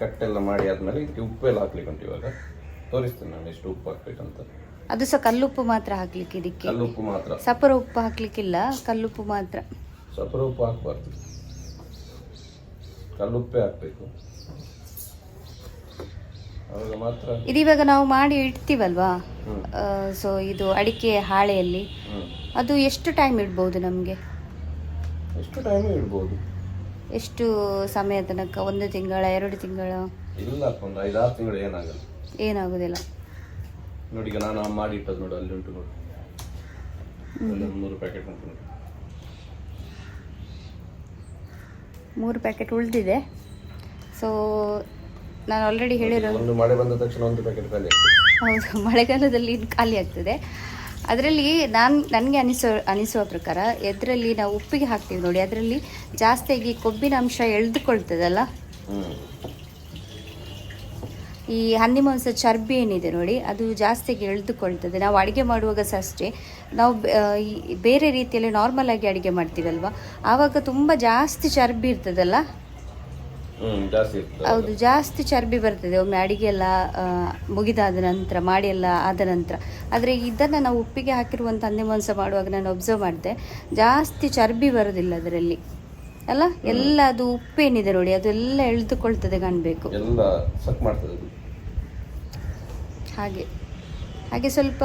ಕಟ್ಟೆಲ್ಲ ಮಾಡಿ ಆದ್ಮೇಲೆ ಇದಕ್ಕೆ ಉಪ್ಪು ಎಲ್ಲ ಹಾಕ್ಲಿಕ್ಕೆ ಉಂಟು ಇವಾಗ. ತೋರಿಸ್ತೇನೆ ನಾನು ಎಷ್ಟು ಉಪ್ಪು ಹಾಕ್ಬೇಕಂತ. ಅದು ಸಹ ಕಲ್ಲುಪ್ಪು ಮಾತ್ರ ಹಾಕ್ಲಿಕ್ಕೆ ಇದಕ್ಕೆ. ಕಲ್ಲುಪ್ಪು ಮಾತ್ರ. ಸಪರ ಉಪ್ಪು ಹಾಕ್ಲಿಕ್ಕಿಲ್ಲ ಕಲ್ಲುಪ್ಪು ಮಾತ್ರ. ಸಪರ ಉಪ್ಪು ಹಾಕಬಾರ್ದು. ಕಲ್ಲುಪ್ಪೇ ಹಾಕಬೇಕು. ಇದು ಇವಾಗ ನಾವು ಮಾಡಿ ಇಡ್ತೀವಲ್ವಾ. ಸೊ ಇದು ಅಡಿಕೆ ಹಾಳೆಯಲ್ಲಿ. ಅದು ಎಷ್ಟು ಟೈಮ್ ಇಡ್ಬೋದು ನಮಗೆ? ಎಷ್ಟು ಟೈಮ್ ಇಡ್ಬೋದು? ಎಷ್ಟು ಸಮಯ ತನಕ? ಒಂದು ತಿಂಗಳ ಎರಡು ತಿಂಗಳ? ಇಲ್ಲ ಒಂದು ಐದಾರು ತಿಂಗಳು ಏನಾಗಲ್ಲ. ಏನಾಗೋದಿಲ್ಲ. ನೋಡಿ ಈಗ ನಾನು ಮಾಡಿ ಇಟ್ಟದ್ ನೋಡಿ ಅಲ್ಲಿ ಉಂಟು ನೋಡಿ. ಮೂರು ಪ್ಯಾಕೆಟ್ ಉಂಟು ನೋಡಿ. ಮೂರು ಪ್ಯಾಕೆಟ್ ಉಳಿದಿದೆ. ಸೊ ನಾನು ಆಲ್ರೆಡಿ ಹೇಳಿರೋ ಒಂದು ಮಳೆ ಬಂದ ತಕ್ಷಣ ಒಂದು ಪ್ಯಾಕೆಟ್ ಖಾಲಿ ಹೌದು ಮಳೆಗಾಲದಲ್ಲಿ ಇದು ಖಾಲಿ ಆಗ್ತದೆ. ಅದರಲ್ಲಿ ನಾನು ನನಗೆ ಅನಿಸೋ ಅನಿಸುವ ಪ್ರಕಾರ ಇದರಲ್ಲಿ ನಾವು ಉಪ್ಪಿಗೆ ಹಾಕ್ತೀವಿ ನೋಡಿ ಅದರಲ್ಲಿ ಜಾಸ್ತಿಯಾಗಿ ಕೊಬ್ಬಿನ ಅಂಶ ಎಳೆದುಕೊಳ್ತದಲ್ಲ? ಈ ಹಂದಿ ಮಾಂಸ ಚರ್ಬಿ ಏನಿದೆ ನೋಡಿ ಅದು ಜಾಸ್ತಿಯಾಗಿ ಎಳೆದುಕೊಳ್ತದೆ. ನಾವು ಅಡುಗೆ ಮಾಡುವಾಗ ಸಹ ಅಷ್ಟೇ ನಾವು ಬೇರೆ ರೀತಿಯಲ್ಲಿ ನಾರ್ಮಲ್ ಆಗಿ ಅಡುಗೆ ಮಾಡ್ತೀವಲ್ವ? ಆವಾಗ ತುಂಬ ಜಾಸ್ತಿ ಚರ್ಬಿ ಇರ್ತದಲ್ಲ? ಹೌದು ಜಾಸ್ತಿ ಚರ್ಬಿ ಬರ್ತದೆ. ಒಮ್ಮೆ ಅಡಿಗೆ ಎಲ್ಲ ಮುಗಿದಾದ ನಂತರ ಮಾಡಿ ಎಲ್ಲ ಆದ ನಂತರ. ಆದರೆ ಇದನ್ನು ನಾವು ಉಪ್ಪಿಗೆ ಹಾಕಿರುವಂಥ ಹಂದಿ ಮಾಂಸ ಮಾಡುವಾಗ ನಾನು ಒಬ್ಸರ್ವ್ ಮಾಡಿದೆ ಜಾಸ್ತಿ ಚರ್ಬಿ ಬರೋದಿಲ್ಲ ಅದರಲ್ಲಿ. ಅಲ್ಲ? ಎಲ್ಲ ಅದು ಉಪ್ಪೇನಿದೆ ನೋಡಿ ಅದೆಲ್ಲ ಎಳೆದುಕೊಳ್ತದೆ ಕಾಣಬೇಕು. ಎಲ್ಲ ಸಕ್ ಮಾಡ್ತದೆ ಹಾಗೆ. ಹಾಗೆ ಸ್ವಲ್ಪ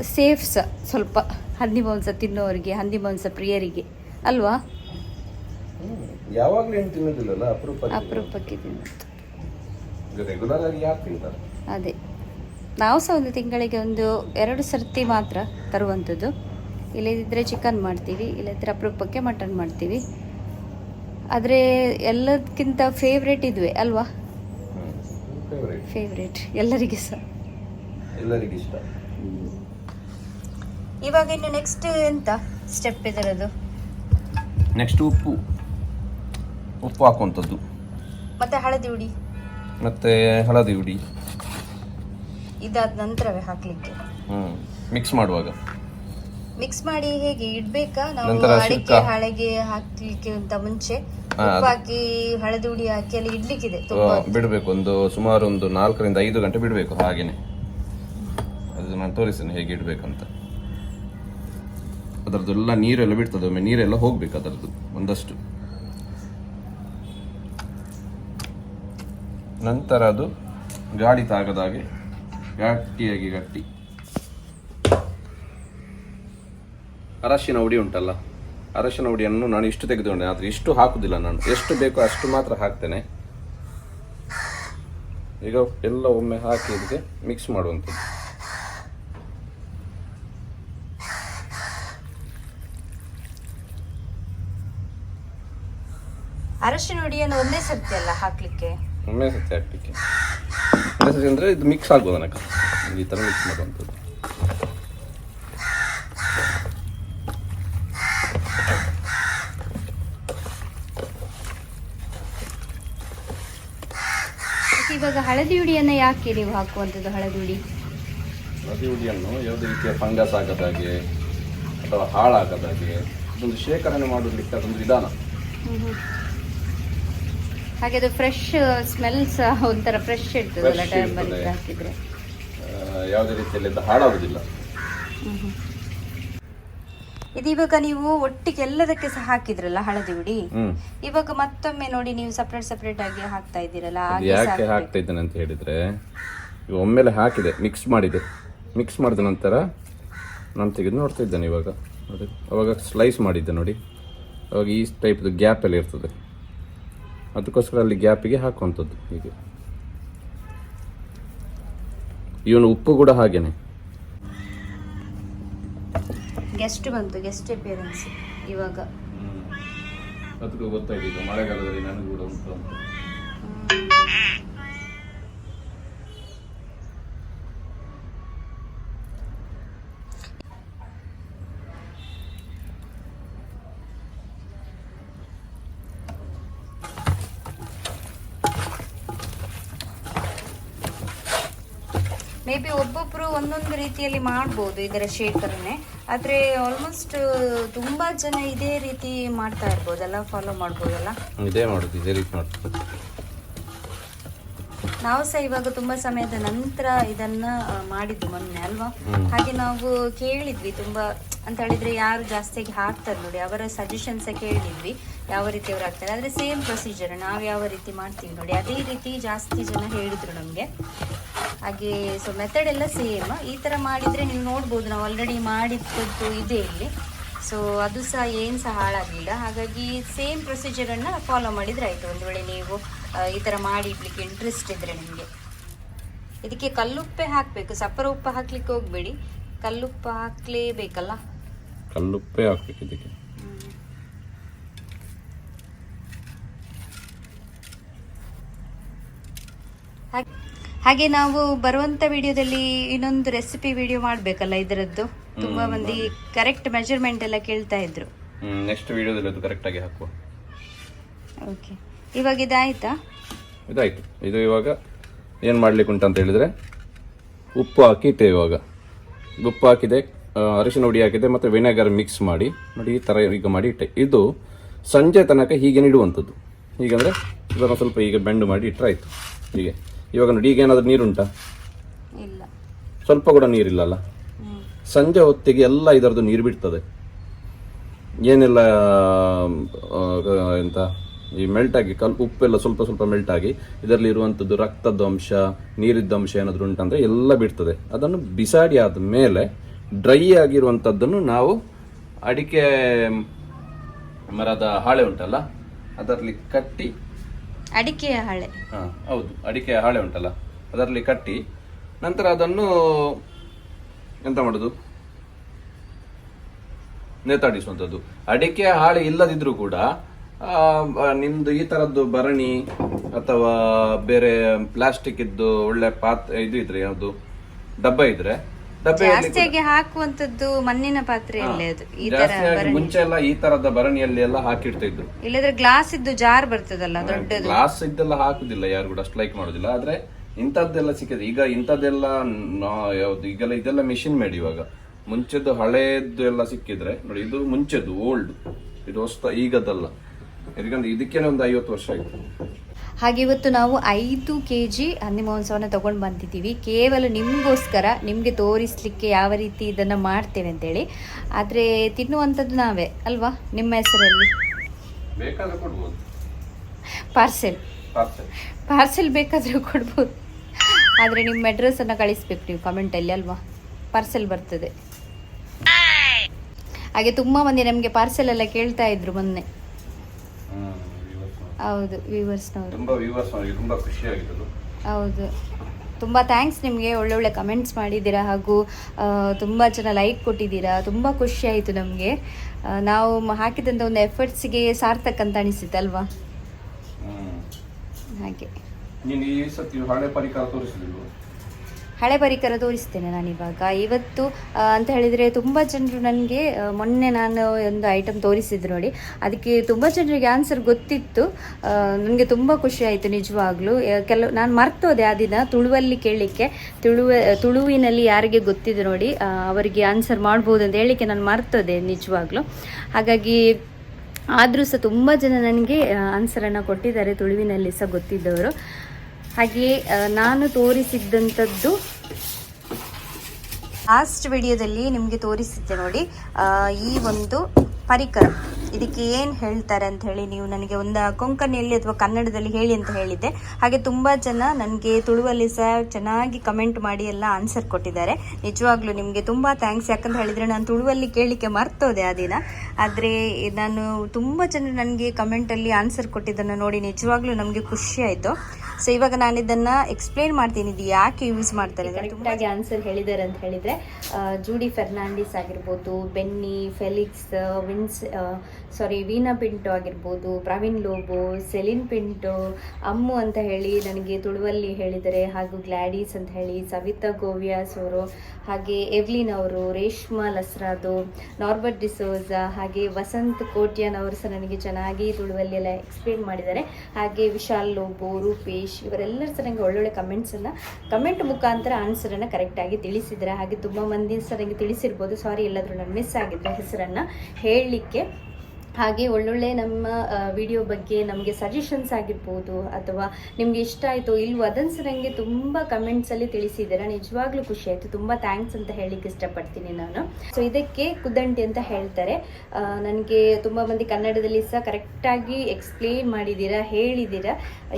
ಸೇಫ್ ಸಹ ಸ್ವಲ್ಪ ಹಂದಿ ಮಾಂಸ ತಿನ್ನೋರಿಗೆ ಹಂದಿ ಮಾಂಸ ಪ್ರಿಯರಿಗೆ ಅಲ್ವಾ? ಅಪರೂಪಕ್ಕೆ ತಿನ್ನೋದು. ಅದೇ. ನಾವು ಸಹ ಒಂದು ತಿಂಗಳಿಗೆ ಒಂದು ಎರಡು ಸರ್ತಿ ಮಾತ್ರ ತರುವಂಥದ್ದು. ಇಲ್ಲದಿದ್ದರೆ ಚಿಕನ್ ಮಾಡ್ತೀವಿ ಇಲ್ಲದಿದ್ದರೆ ಅಪರೂಪಕ್ಕೆ ಮಟನ್ ಮಾಡ್ತೀವಿ. ಆದರೆ ಎಲ್ಲದಕ್ಕಿಂತ ಫೇವ್ರೇಟ್ ಇದುವೆ ಅಲ್ವಾ? ಫೇವರೇಟ್ ಫೇವ್ರೇಟ್ ಎಲ್ಲರಿಗೆ ಸಹ ಎಲ್ಲರಿಗೂ ಇಷ್ಟ. ಇವಾಗ ಇನ್ನು ನೆಕ್ಸ್ಟ್ ಎಂತ ಸ್ಟೆಪ್ ಇದರದು? ನೆಕ್ಸ್ಟ್ ಉಪ್ಪು. ಉಪ್ಪು ಹಾಕುವಂಥದ್ದು. ಮತ್ತೆ ಹಳದಿ ಹುಡಿ. ಮತ್ತೆ ಹಳದಿ ಹುಡಿ. ಇದಾದ ನಂತರವೇ ಹಾಕ್ಲಿಕ್ಕೆ. ಹ್ಮ್. ಮಿಕ್ಸ್ ಮಾಡುವಾಗ. ಮಿಕ್ಸ್ ಮಾಡಿ ಹೇಗೆ ಇಡ್ಬೇಕಾ? ನಾವು ನಂತರ ಅಡಿಕೆ. ಹಾಳೆಗೆ ಹಾಕ್ಲಿಕ್ಕೆ ಅಂತ ಮುಂಚೆ. ಹಾಕಿ ಹಳದಿ ಹುಡಿ ಹಾಕಿ ಅಲ್ಲಿ ಇಡ್ಲಿಕ್ಕಿದೆ ಆ, ಬಿಡಬೇಕು ಒಂದು ಸುಮಾರು ಒಂದು ನಾಲ್ಕರಿಂದ ಐದು ಗಂಟೆ ಬಿಡಬೇಕು ಹಾಗೇನೆ. ಅದು ನಾನು ತೋರಿಸ್ತೇನೆ ಹೇಗೆ ಇಡಬೇಕಂತ. ಅದರದ್ದೆಲ್ಲ ನೀರೆಲ್ಲ ಬಿಡ್ತದೆ ಒಮ್ಮೆ ನೀರೆಲ್ಲ ಹೋಗ್ಬೇಕು ಅದರದ್ದು ಒಂದಷ್ಟು. ನಂತರ ಅದು ಗಾಳಿ ತಾಗದ ಹಾಗೆ ಗಟ್ಟಿಯಾಗಿ ಗಟ್ಟಿ. ಅರಶಿನ ಹುಡಿ ಉಂಟಲ್ಲ? ಅರಶಿನ ಹುಡಿಯನ್ನು ನಾನು ಇಷ್ಟು ತೆಗೆದುಕೊಂಡೆ ಆದರೆ ಇಷ್ಟು ಹಾಕುವುದಿಲ್ಲ ನಾನು. ಎಷ್ಟು ಬೇಕೋ ಅಷ್ಟು ಮಾತ್ರ ಹಾಕ್ತೇನೆ. ಈಗ ಎಲ್ಲ ಒಮ್ಮೆ ಹಾಕಿ ಇದಕ್ಕೆ ಮಿಕ್ಸ್ ಮಾಡುವಂಥದ್ದು. ಅರಶಿನ ಹುಡಿಯನ್ನು ಒಂದೇ ಸರ್ತಿ ಅಲ್ಲ ಹಾಕ್ಲಿಕ್ಕೆ? ಒಮ್ಮೆ ಸರ್ತಿ ಹಾಕ್ಲಿಕ್ಕೆ. ಅಂದ್ರೆ ಇದು ಮಿಕ್ಸ್ ಆಗ್ಬೋದು ನನಗೆ ಈ ಥರ ಮಿಕ್ಸ್ ಮಾಡುವಂಥದ್ದು ಮತ್ತೆ ಇವಾಗ ಹಳದಿ ಹುಡಿಯನ್ನು ಯಾಕೆ ನೀವು ಹಾಕುವಂಥದ್ದು ಹಳದಿ ಹುಡಿ? ಹಳದಿ ಹುಡಿಯನ್ನು ಯಾವುದೇ ರೀತಿಯ ಫಂಗಸ್ ಆಗದಾಗೆ ಅಥವಾ ಹಾಳಾಗದಾಗೆ ಅದೊಂದು ಶೇಖರಣೆ ಮಾಡಲಿಕ್ಕೆ ಅದೊಂದು ವಿಧಾನ. ಹಾಗೆ ಅದು ಫ್ರೆಶ್ ಸ್ಮೆಲ್ ಸಹ ಒಂಥರ ಫ್ರೆಶ್ ಇರ್ತದಲ್ಲ Fresh ಟೈಮಲ್ಲಿ ಇರ್ತದೆ. ಹಾಕಿದ್ರೆ. ಯಾವುದೇ ರೀತಿಯಲ್ಲಿ ಅದು ಹಾಳಾಗುವುದಿಲ್ಲ ಇದು ಇವಾಗ ನೀವು ಒಟ್ಟಿಗೆ ಎಲ್ಲದಕ್ಕೆ ಸಹ ಹಾಕಿದ್ರಲ್ಲ ಹಳದಿ ಹುಡಿ? ಇವಾಗ ಮತ್ತೊಮ್ಮೆ ನೋಡಿ ನೀವು ಸಪ್ರೇಟ್ ಸಪ್ರೇಟ್ ಆಗಿ ಹಾಕ್ತಾ ಇದ್ದೀರಲ್ಲ ಹಾಗೆ ಯಾಕೆ ಹಾಕ್ಬೇಕು. ಹಾಕ್ತಾ ಇದ್ದೇನೆ ಅಂತ ಹೇಳಿದ್ರೆ ಒಮ್ಮೆಲೆ ಹಾಕಿದೆ ಮಿಕ್ಸ್ ಮಾಡಿದೆ. ಮಿಕ್ಸ್ ಮಾಡಿದ ನಂತರ ನಾನು ತೆಗೆದು ನೋಡ್ತಾ ಇದ್ದೇನೆ ಇವಾಗ. ಅದು ಅವಾಗ ಸ್ಲೈಸ್ ಮಾಡಿದ್ದೆ ನೋಡಿ. ಅವಾಗ ಈ ಟೈಪ್ದು ಗ್ಯಾಪ್ ಎಲ್ಲ ಇರ್ತದೆ. ಅದಕ್ಕೋಸ್ಕರ ಅಲ್ಲಿ ಗ್ಯಾಪಿಗೆ ಹಾಕುವಂಥದ್ದು ಹೀಗೆ. ಇವನು ಉಪ್ಪು ಕೂಡ ಹಾಗೇನೆ. ಗೆಸ್ಟ್ ಬಂತು ಗೆಸ್ಟ್ ಅಪಿಯರೆನ್ಸ್ ಇವಾಗ. ಅದಕ್ಕೂ ಗೊತ್ತಾಗಿದೆ ಮಳೆಗಾಲದಲ್ಲಿ ನನಗೂ ಕೂಡ ಉಂಟು ಅಂತ. ಒಂದೊಂದು ರೀತಿಯಲ್ಲಿ ಮಾಡ್ಬೋದು ಇದರ ಶೇಖರಣೆ. ಆದ್ರೆ ಆಲ್ಮೋಸ್ಟ್ ತುಂಬಾ ಜನ ಇದೇ ರೀತಿ ಮಾಡ್ತಾ ಇರ್ಬೋದಲ್ಲ ಫಾಲೋ ಮಾಡ್ಬೋದಲ್ಲ? ಇದೇ ಮಾಡೋದು ಇದೇ ರೀತಿ ಮಾಡ್ತೀವಿ ನಾವು ಸಹ ಇವಾಗ ತುಂಬಾ ಸಮಯದ ನಂತರ ಇದನ್ನ ಮಾಡಿದ್ದು ಮೊನ್ನೆ ಅಲ್ವಾ? ಹಾಗೆ ನಾವು ಕೇಳಿದ್ವಿ ತುಂಬಾ ಅಂತ ಹೇಳಿದ್ರೆ ಯಾರು ಜಾಸ್ತಿಯಾಗಿ ಹಾಕ್ತಾರೆ ನೋಡಿ ಅವರ ಸಜೆಷನ್ಸ್ ಕೇಳಿದ್ವಿ ಯಾವ ರೀತಿ ಅವ್ರು ಹಾಕ್ತಾರೆ. ಆದ್ರೆ ಸೇಮ್ ಪ್ರೊಸೀಜರ್ ನಾವು ಯಾವ ರೀತಿ ಮಾಡ್ತೀವಿ ನೋಡಿ ಅದೇ ರೀತಿ ಜಾಸ್ತಿ ಜನ ಹೇಳಿದ್ರು ನಮ್ಗೆ. ಹಾಗೆ ಸೊ ಮೆಥಡ್ ಎಲ್ಲ ಸೇಮ್ ಈ ಥರ ಮಾಡಿದರೆ ನೀವು ನೋಡ್ಬೋದು, ನಾವು ಆಲ್ರೆಡಿ ಮಾಡಿದ್ದು ಇದೆ ಇಲ್ಲಿ. ಸೊ ಅದು ಸಹ ಏನು ಸಹ ಹಾಳಾಗಲಿಲ್ಲ. ಹಾಗಾಗಿ ಸೇಮ್ ಪ್ರೊಸೀಜರನ್ನು ಫಾಲೋ ಮಾಡಿದರೆ ಆಯಿತು. ಒಂದು ವೇಳೆ ನೀವು ಈ ಥರ ಮಾಡಿ ಇಡ್ಲಿಕ್ಕೆ ಇಂಟ್ರೆಸ್ಟ್ ಇದ್ದರೆ ನಿಮಗೆ. ಇದಕ್ಕೆ ಕಲ್ಲುಪ್ಪೆ ಹಾಕಬೇಕು. ಸಪ್ಪರ ಉಪ್ಪು ಹಾಕ್ಲಿಕ್ಕೆ ಹೋಗಬೇಡಿ. ಕಲ್ಲುಪ್ಪು ಹಾಕ್ಲೇಬೇಕಲ್ಲ? ಕಲ್ಲುಪ್ಪೆ ಹಾಕ್ಬೇಕು ಇದಕ್ಕೆ ಹಾಗೆ- ಹಾಗೆ ನಾವು ಬರುವಂತ ವಿಡಿಯೋದಲ್ಲಿ ಇನ್ನೊಂದು ರೆಸಿಪಿ ವಿಡಿಯೋ ಮಾಡಬೇಕಲ್ಲ ಇದರದ್ದು? ತುಂಬಾ ಮಂದಿ ಕರೆಕ್ಟ್ ಮೆಜರ್ಮೆಂಟ್ ಎಲ್ಲ ಕೇಳ್ತಾ ಇದ್ರು. ನೆಕ್ಸ್ಟ್ ವಿಡಿಯೋದಲ್ಲಿ ಅದು ಕರೆಕ್ಟಾಗಿ ಹಾಕುವ. ಓಕೆ ಇವಾಗ ಇದಾಯ್ತಾ? ಇದಾಯ್ತು. ಇದು ಇವಾಗ ಏನು ಮಾಡ್ಲಿಕ್ಕೆ ಅಂತ ಹೇಳಿದ್ರೆ ಉಪ್ಪು ಹಾಕಿ ಇಟ್ಟೆ ಇವಾಗ. ಉಪ್ಪು ಹಾಕಿದೆ ಅರಿಶಿನ ಹುಡಿ ಹಾಕಿದೆ ಮತ್ತು ವಿನೆಗರ್ ಮಿಕ್ಸ್ ಮಾಡಿ ನೋಡಿ ಈ ಥರ ಈಗ ಮಾಡಿ ಇಟ್ಟೆ. ಇದು ಸಂಜೆ ತನಕ ಹೀಗೆ ನೀಡುವಂಥದ್ದು. ಹೀಗಂದ್ರೆ ಇದನ್ನು ಸ್ವಲ್ಪ ಈಗ ಬೆಂಡ್ ಮಾಡಿ ಇಟ್ಟರೆ ಆಯಿತು ಹೀಗೆ. ಇವಾಗ ನೋಡಿ ಈಗ ಏನಾದರೂ ನೀರುಂಟಾ? ಇಲ್ಲ. ಸ್ವಲ್ಪ ಕೂಡ ನೀರಿಲ್ಲಲ್ಲ. ಸಂಜೆ ಹೊತ್ತಿಗೆ ಎಲ್ಲ ಇದರದ್ದು ನೀರು ಬಿಡ್ತದೆ. ಏನೆಲ್ಲ ಎಂತ ಈ ಮೆಲ್ಟ್ ಆಗಿ ಕಲ್ ಉಪ್ಪೆಲ್ಲ ಸ್ವಲ್ಪ ಸ್ವಲ್ಪ ಮೆಲ್ಟ್ ಆಗಿ ಇದರಲ್ಲಿ ಇರುವಂಥದ್ದು ರಕ್ತದ ಅಂಶ ನೀರಿದ್ದ ಅಂಶ ಏನಾದರೂ ಉಂಟಂದರೆ ಎಲ್ಲ ಬಿಡ್ತದೆ. ಅದನ್ನು ಬಿಸಾಡಿ ಆದ ಮೇಲೆ ಡ್ರೈ ಆಗಿರುವಂಥದ್ದನ್ನು ನಾವು ಅಡಿಕೆ ಮರದ ಹಾಳೆ ಉಂಟಲ್ಲ ಅದರಲ್ಲಿ ಕಟ್ಟಿ ಅಡಿಕೆಯ ಹಾಳೆ. ಹೌದು ಅಡಿಕೆ ಹಾಳೆ ಉಂಟಲ್ಲ ಅದರಲ್ಲಿ ಕಟ್ಟಿ ನಂತರ ಅದನ್ನು ಎಂತ ಮಾಡುದು? ನೇತಾಡಿಸುವಂಥದ್ದು. ಅಡಿಕೆ ಹಾಳೆ ಇಲ್ಲದಿದ್ರೂ ಕೂಡ ಆ, ನಿಮ್ದು ಈ ತರದ್ದು ಭರಣಿ ಅಥವಾ ಬೇರೆ ಪ್ಲಾಸ್ಟಿಕ್ ಇದ್ದು ಒಳ್ಳೆ ಪಾತ್ ಇದು ಇದ್ರೆ ಯಾವುದು ಡಬ್ಬ ಇದ್ರೆ ಜಾಸ್ತಿಯಾಗಿ ಹಾಕುವಂತದ್ದು ಮಣ್ಣಿನ ಪಾತ್ರೆಯಲ್ಲೇ ಅದು ಈ ತರ ಜಾಸ್ತಿಯಾಗಿ ಮುಂಚೆ ಎಲ್ಲ ಈ ತರದ ಭರಣಿಯಲ್ಲಿ ಎಲ್ಲ ಹಾಕಿಡ್ತಾ ಇದ್ರು ಇಲ್ಲದ್ರೆ ಗ್ಲಾಸ್ ಇದ್ದು ಜಾರ್ ಬರ್ತದಲ್ಲ ದೊಡ್ಡದು. ಗ್ಲಾಸ್ ಇದ್ದೆಲ್ಲ ಹಾಕುದಿಲ್ಲ ಯಾರು ಕೂಡ ಅಷ್ಟು ಲೈಕ್ ಮಾಡೋದಿಲ್ಲ. ಆದ್ರೆ ಇಂಥದ್ದೆಲ್ಲ ಸಿಕ್ಕಿದೆ. ಈಗ ಇಂಥದ್ದೆಲ್ಲ ಯಾವ್ದು ಈಗೆಲ್ಲ ಇದೆಲ್ಲ ಮಿಷಿನ್ ಮೇಡ್ ಇವಾಗ. ಮುಂಚೆದ್ದು ಹಳೇದು ಎಲ್ಲ ಸಿಕ್ಕಿದ್ರೆ ನೋಡಿ ಇದು ಮುಂಚೆದ್ದು ಓಲ್ಡ್ ಇದು ಹೊಸ ಈಗದಲ್ಲ ಯಾಕಂದ್ರೆ ಇದಕ್ಕೇನೆ ಒಂದು ಐವತ್ತು ವರ್ಷ ಆಯ್ತು. ಹಾಗೆ ಇವತ್ತು ನಾವು ಐದು ಕೆ ಜಿ ಹಂದಿ ಮಹೋತ್ಸವನ ತಗೊಂಡು ಬಂದಿದ್ದೀವಿ. ಕೇವಲ ನಿಮಗೋಸ್ಕರ ನಿಮಗೆ ತೋರಿಸ್ಲಿಕ್ಕೆ ಯಾವ ರೀತಿ ಇದನ್ನು ಮಾಡ್ತೇವೆ ಅಂತೇಳಿ. ಆದರೆ ತಿನ್ನುವಂಥದ್ದು ನಾವೇ ಅಲ್ವಾ? ನಿಮ್ಮ ಹೆಸರಲ್ಲಿ? ಪಾರ್ಸೆಲ್. ಪಾರ್ಸೆಲ್. ಬೇಕಾದರೂ ಕೊಡ್ಬೋದು. ಆದರೆ ನಿಮ್ಮ ಅಡ್ರೆಸ್ಸನ್ನು ಕಳಿಸ್ಬೇಕು ನೀವು ಕಮೆಂಟಲ್ಲಿ ಅಲ್ವಾ? ಪಾರ್ಸೆಲ್ ಬರ್ತದೆ. ಹಾಗೆ ತುಂಬ ಮಂದಿ ನಮಗೆ ಪಾರ್ಸೆಲ್ ಎಲ್ಲ ಕೇಳ್ತಾ ಇದ್ರು ಮೊನ್ನೆ. ಹೌದು ವ್ಯೂವರ್ಸ್ನವರು ತುಂಬಾ ವ್ಯೂವರ್ಸ್ ತುಂಬಾ ಖುಷಿ ಹೌದು. ತುಂಬ ಥ್ಯಾಂಕ್ಸ್ ನಿಮಗೆ ಒಳ್ಳೊಳ್ಳೆ ಕಮೆಂಟ್ಸ್ ಮಾಡಿದ್ದೀರಾ ಹಾಗೂ ತುಂಬ ಜನ ಲೈಕ್ ಕೊಟ್ಟಿದ್ದೀರಾ. ತುಂಬ ಖುಷಿ ಆಯಿತು ನಮಗೆ. ನಾವು ಹಾಕಿದಂತ ಹಾಕಿದಂಥ ಒಂದು ಎಫರ್ಟ್ಸಿಗೆ ಸಾರ್ಥಕ್ ಅಂತ ಅನಿಸಿತ್ತಲ್ವಾ ಹಾಗೆ. ನೀನು ಈ ಸತಿ ಹಳೆ ಪರಿಕರ ತೋರಿಸಲಿಲ್ವ ಹಳೆ ಪರಿಕರ ತೋರಿಸ್ತೇನೆ ನಾನಿವಾಗ ಇವತ್ತು ಅಂತ ಹೇಳಿದರೆ ತುಂಬ ಜನರು ನನಗೆ ಮೊನ್ನೆ ನಾನು ಒಂದು ಐಟಮ್ ತೋರಿಸಿದ್ರು ನೋಡಿ. ಅದಕ್ಕೆ ತುಂಬ ಜನರಿಗೆ ಆನ್ಸರ್ ಗೊತ್ತಿತ್ತು. ನನಗೆ ತುಂಬ ಖುಷಿ ಆಯಿತು ನಿಜವಾಗ್ಲೂ. ಕೆಲವು, ನಾನು ಮರ್ತೋದೆ ಆ ದಿನ ತುಳುವಲ್ಲಿ ಕೇಳಲಿಕ್ಕೆ ತುಳುವ ತುಳುವಿನಲ್ಲಿ ಯಾರಿಗೆ ಗೊತ್ತಿದೆ ನೋಡಿ ಅವರಿಗೆ ಆನ್ಸರ್ ಮಾಡ್ಬೋದು ಅಂತ ಹೇಳಲಿಕ್ಕೆ ನಾನು ಮರ್ತೋದೆ ನಿಜವಾಗ್ಲೂ. ಹಾಗಾಗಿ ಆದರೂ ಸಹ ತುಂಬ ಜನ ನನಗೆ ಆನ್ಸರನ್ನು ಕೊಟ್ಟಿದ್ದಾರೆ ತುಳುವಿನಲ್ಲಿ ಸಹ ಗೊತ್ತಿದ್ದವರು. ಹಾಗೆಯೇ ನಾನು ತೋರಿಸಿದ್ದಂಥದ್ದು ಲಾಸ್ಟ್ ವಿಡಿಯೋದಲ್ಲಿ ನಿಮಗೆ ತೋರಿಸಿದ್ದೆ ನೋಡಿ ಈ ಒಂದು ಪರಿಕರ. ಇದಕ್ಕೆ ಏನು ಹೇಳ್ತಾರೆ ಅಂತ ಹೇಳಿ ನೀವು ನನಗೆ ಒಂದು ಕೊಂಕಣಿಯಲ್ಲಿ ಅಥವಾ ಕನ್ನಡದಲ್ಲಿ ಹೇಳಿ ಅಂತ ಹೇಳಿದ್ದೆ. ಹಾಗೆ ತುಂಬ ಜನ ನನಗೆ ತುಳುವಲ್ಲಿ ಸಹ ಚೆನ್ನಾಗಿ ಕಮೆಂಟ್ ಮಾಡಿ ಎಲ್ಲ ಆನ್ಸರ್ ಕೊಟ್ಟಿದ್ದಾರೆ. ನಿಜವಾಗ್ಲೂ ನಿಮಗೆ ತುಂಬ ಥ್ಯಾಂಕ್ಸ್ ಯಾಕಂತ ಹೇಳಿದರೆ ನಾನು ತುಳುವಲ್ಲಿ ಕೇಳಲಿಕ್ಕೆ ಮರ್ತೋದೆ ಆ ದಿನ. ಆದರೆ ನಾನು ತುಂಬ ಜನ ನನಗೆ ಕಮೆಂಟಲ್ಲಿ ಆನ್ಸರ್ ಕೊಟ್ಟಿದ್ದನ್ನು ನೋಡಿ ನಿಜವಾಗ್ಲೂ ನಮಗೆ ಖುಷಿ ಆಯಿತು. ಸೊ ಇವಾಗ ನಾನು ಇದನ್ನ ಎಕ್ಸ್ಪ್ಲೇನ್ ಮಾಡ್ತೀನಿ. ಇದು ಯಾಕೆ ಯೂಸ್ ಮಾಡ್ತಾರೆ ಕರೆಕ್ಟಾಗಿ ಆನ್ಸರ್ ಹೇಳಿದ್ದಾರೆ ಅಂತ ಹೇಳಿದರೆ ಜೂಡಿ ಫೆರ್ನಾಂಡಿಸ್ ಆಗಿರ್ಬೋದು, ಬೆನ್ನಿ, ಫೆಲಿಕ್ಸ್, ವಿನ್ಸ್ ಸಾರಿ ವೀನಾ ಪಿಂಟೋ ಆಗಿರ್ಬೋದು, ಪ್ರವೀಣ್ ಲೋಬೋ, ಸೆಲಿನ್ ಪಿಂಟೋ, ಅಮ್ಮು ಅಂತ ಹೇಳಿ ನನಗೆ ತುಳುವಲ್ಲಿ ಹೇಳಿದರೆ, ಹಾಗೂ ಗ್ಲಾಡೀಸ್ ಅಂತ ಹೇಳಿ ಸವಿತಾ ಗೋವಿಯಾಸ್ ಅವರು, ಹಾಗೆ ಎವ್ಲಿನ್ ಅವರು, ರೇಷ್ಮಾ ಲಸ್ರಾದು, ನಾರ್ಬರ್ಟ್ ಡಿಸೋಜ ಹಾಗೆ ವಸಂತ್ ಕೋಟ್ಯಾನ್ ಅವರು ಸಹ ನನಗೆ ಚೆನ್ನಾಗಿ ತುಳುವಲ್ಲಿ ಎಲ್ಲ ಎಕ್ಸ್ಪ್ಲೇನ್ ಮಾಡಿದ್ದಾರೆ. ಹಾಗೆ ವಿಶಾಲ್ ಲೋಬೋ, ರೂಪೇಶ್, ಇವರೆಲ್ಲರೂ ಸಹ ನನಗೆ ಒಳ್ಳೊಳ್ಳೆ ಕಮೆಂಟ್ಸನ್ನು ಕಮೆಂಟ್ ಮುಖಾಂತರ ಆನ್ಸರನ್ನು ಕರೆಕ್ಟಾಗಿ ತಿಳಿಸಿದ್ದಾರೆ. ಹಾಗೆ ತುಂಬ ಮಂದಿ ಸಹ ನನಗೆ ತಿಳಿಸಿರ್ಬೋದು. ಸಾರಿ ಎಲ್ಲಾದರೂ ನಾನು ಮಿಸ್ ಆಗಿದ್ದ ಹೆಸರನ್ನು ಹೇಳಲಿಕ್ಕೆ ಹಾಗೆ ಒಳ್ಳೊಳ್ಳೆ ನಮ್ಮ ವಿಡಿಯೋ ಬಗ್ಗೆ ನಮಗೆ ಸಜೆಷನ್ಸ್ ಆಗಿರ್ಬೋದು ಅಥವಾ ನಿಮಗೆ ಇಷ್ಟ ಆಯಿತು ಇಲ್ವೋ ಅದನ್ನು ಸಹ ನನಗೆ ತುಂಬ ಕಮೆಂಟ್ಸಲ್ಲಿ ತಿಳಿಸಿದ್ದೀರಾ. ನಿಜವಾಗ್ಲೂ ಖುಷಿ ಆಯಿತು. ತುಂಬ ಥ್ಯಾಂಕ್ಸ್ ಅಂತ ಹೇಳಲಿಕ್ಕೆ ಇಷ್ಟಪಡ್ತೀನಿ ನಾನು. ಸೊ ಇದಕ್ಕೆ ಕುದಂಟಿ ಅಂತ ಹೇಳ್ತಾರೆ. ನನಗೆ ತುಂಬ ಮಂದಿ ಕನ್ನಡದಲ್ಲಿ ಸಹ ಕರೆಕ್ಟಾಗಿ ಎಕ್ಸ್ಪ್ಲೇನ್ ಮಾಡಿದ್ದೀರಾ ಹೇಳಿದ್ದೀರಾ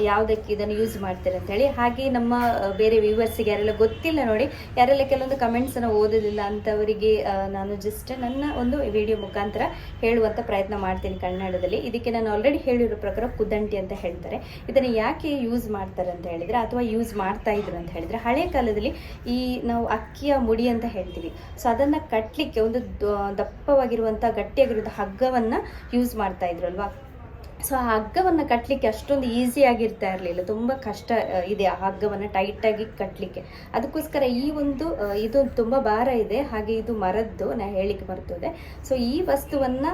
ಯಾವುದಕ್ಕೆ ಇದನ್ನು ಯೂಸ್ ಮಾಡ್ತೀರಾ ಅಂತ ಹೇಳಿ. ಹಾಗೆ ನಮ್ಮ ಬೇರೆ ವ್ಯೂವರ್ಸಿಗೆ ಯಾರೆಲ್ಲ ಗೊತ್ತಿಲ್ಲ ನೋಡಿ ಯಾರೆಲ್ಲ ಕೆಲವೊಂದು ಕಮೆಂಟ್ಸನ್ನು ಓದೋದಿಲ್ಲ ಅಂಥವರಿಗೆ ಆ, ನಾನು ಜಸ್ಟ್ ನನ್ನ ಒಂದು ವಿಡಿಯೋ ಮುಖಾಂತರ ಹೇಳುವಂಥ ಪ್ರಯತ್ನ ಮಾಡ್ತೀನಿ ಕನ್ನಡದಲ್ಲಿ. ಇದಕ್ಕೆ ನಾನು ಆಲ್ರೆಡಿ ಹೇಳಿರೋ ಪ್ರಕಾರ ಕುದಂಟಿ ಅಂತ ಹೇಳ್ತಾರೆ. ಇದನ್ನು ಯಾಕೆ ಯೂಸ್ ಮಾಡ್ತಾರೆ ಅಂತ ಹೇಳಿದರೆ, ಅಥವಾ ಯೂಸ್ ಮಾಡ್ತಾ ಇದ್ರು ಅಂತ ಹೇಳಿದರೆ, ಹಳೆ ಕಾಲದಲ್ಲಿ ಈ ನಾವು ಅಕ್ಕಿಯ ಮುಡಿ ಅಂತ ಹೇಳ್ತೀವಿ. ಸೊ ಅದನ್ನು ಕಟ್ಟಲಿಕ್ಕೆ ಒಂದು ದಪ್ಪವಾಗಿರುವಂಥ ಗಟ್ಟಿಯಾಗಿರುವಂಥ ಹಗ್ಗವನ್ನು ಯೂಸ್ ಮಾಡ್ತಾ ಇದ್ರು ಅಲ್ವಾ? ಸೊ ಆ ಹಗ್ಗವನ್ನು ಕಟ್ಟಲಿಕ್ಕೆ ಅಷ್ಟೊಂದು ಈಸಿ ಆಗಿರ್ತಾ ಇರಲಿಲ್ಲ. ತುಂಬ ಕಷ್ಟ ಇದೆ ಆ ಹಗ್ಗವನ್ನು ಟೈಟಾಗಿ ಕಟ್ಟಲಿಕ್ಕೆ ಅದಕ್ಕೋಸ್ಕರ ಈ ಒಂದು ಇದು ತುಂಬ ಭಾರ ಇದೆ. ಹಾಗೆ ಇದು ಮರದ್ದು, ನಾ ಹೇಳಿಕ್ಕೆ ಬರ್ತದೆ ಸೊ ಈ ವಸ್ತುವನ್ನು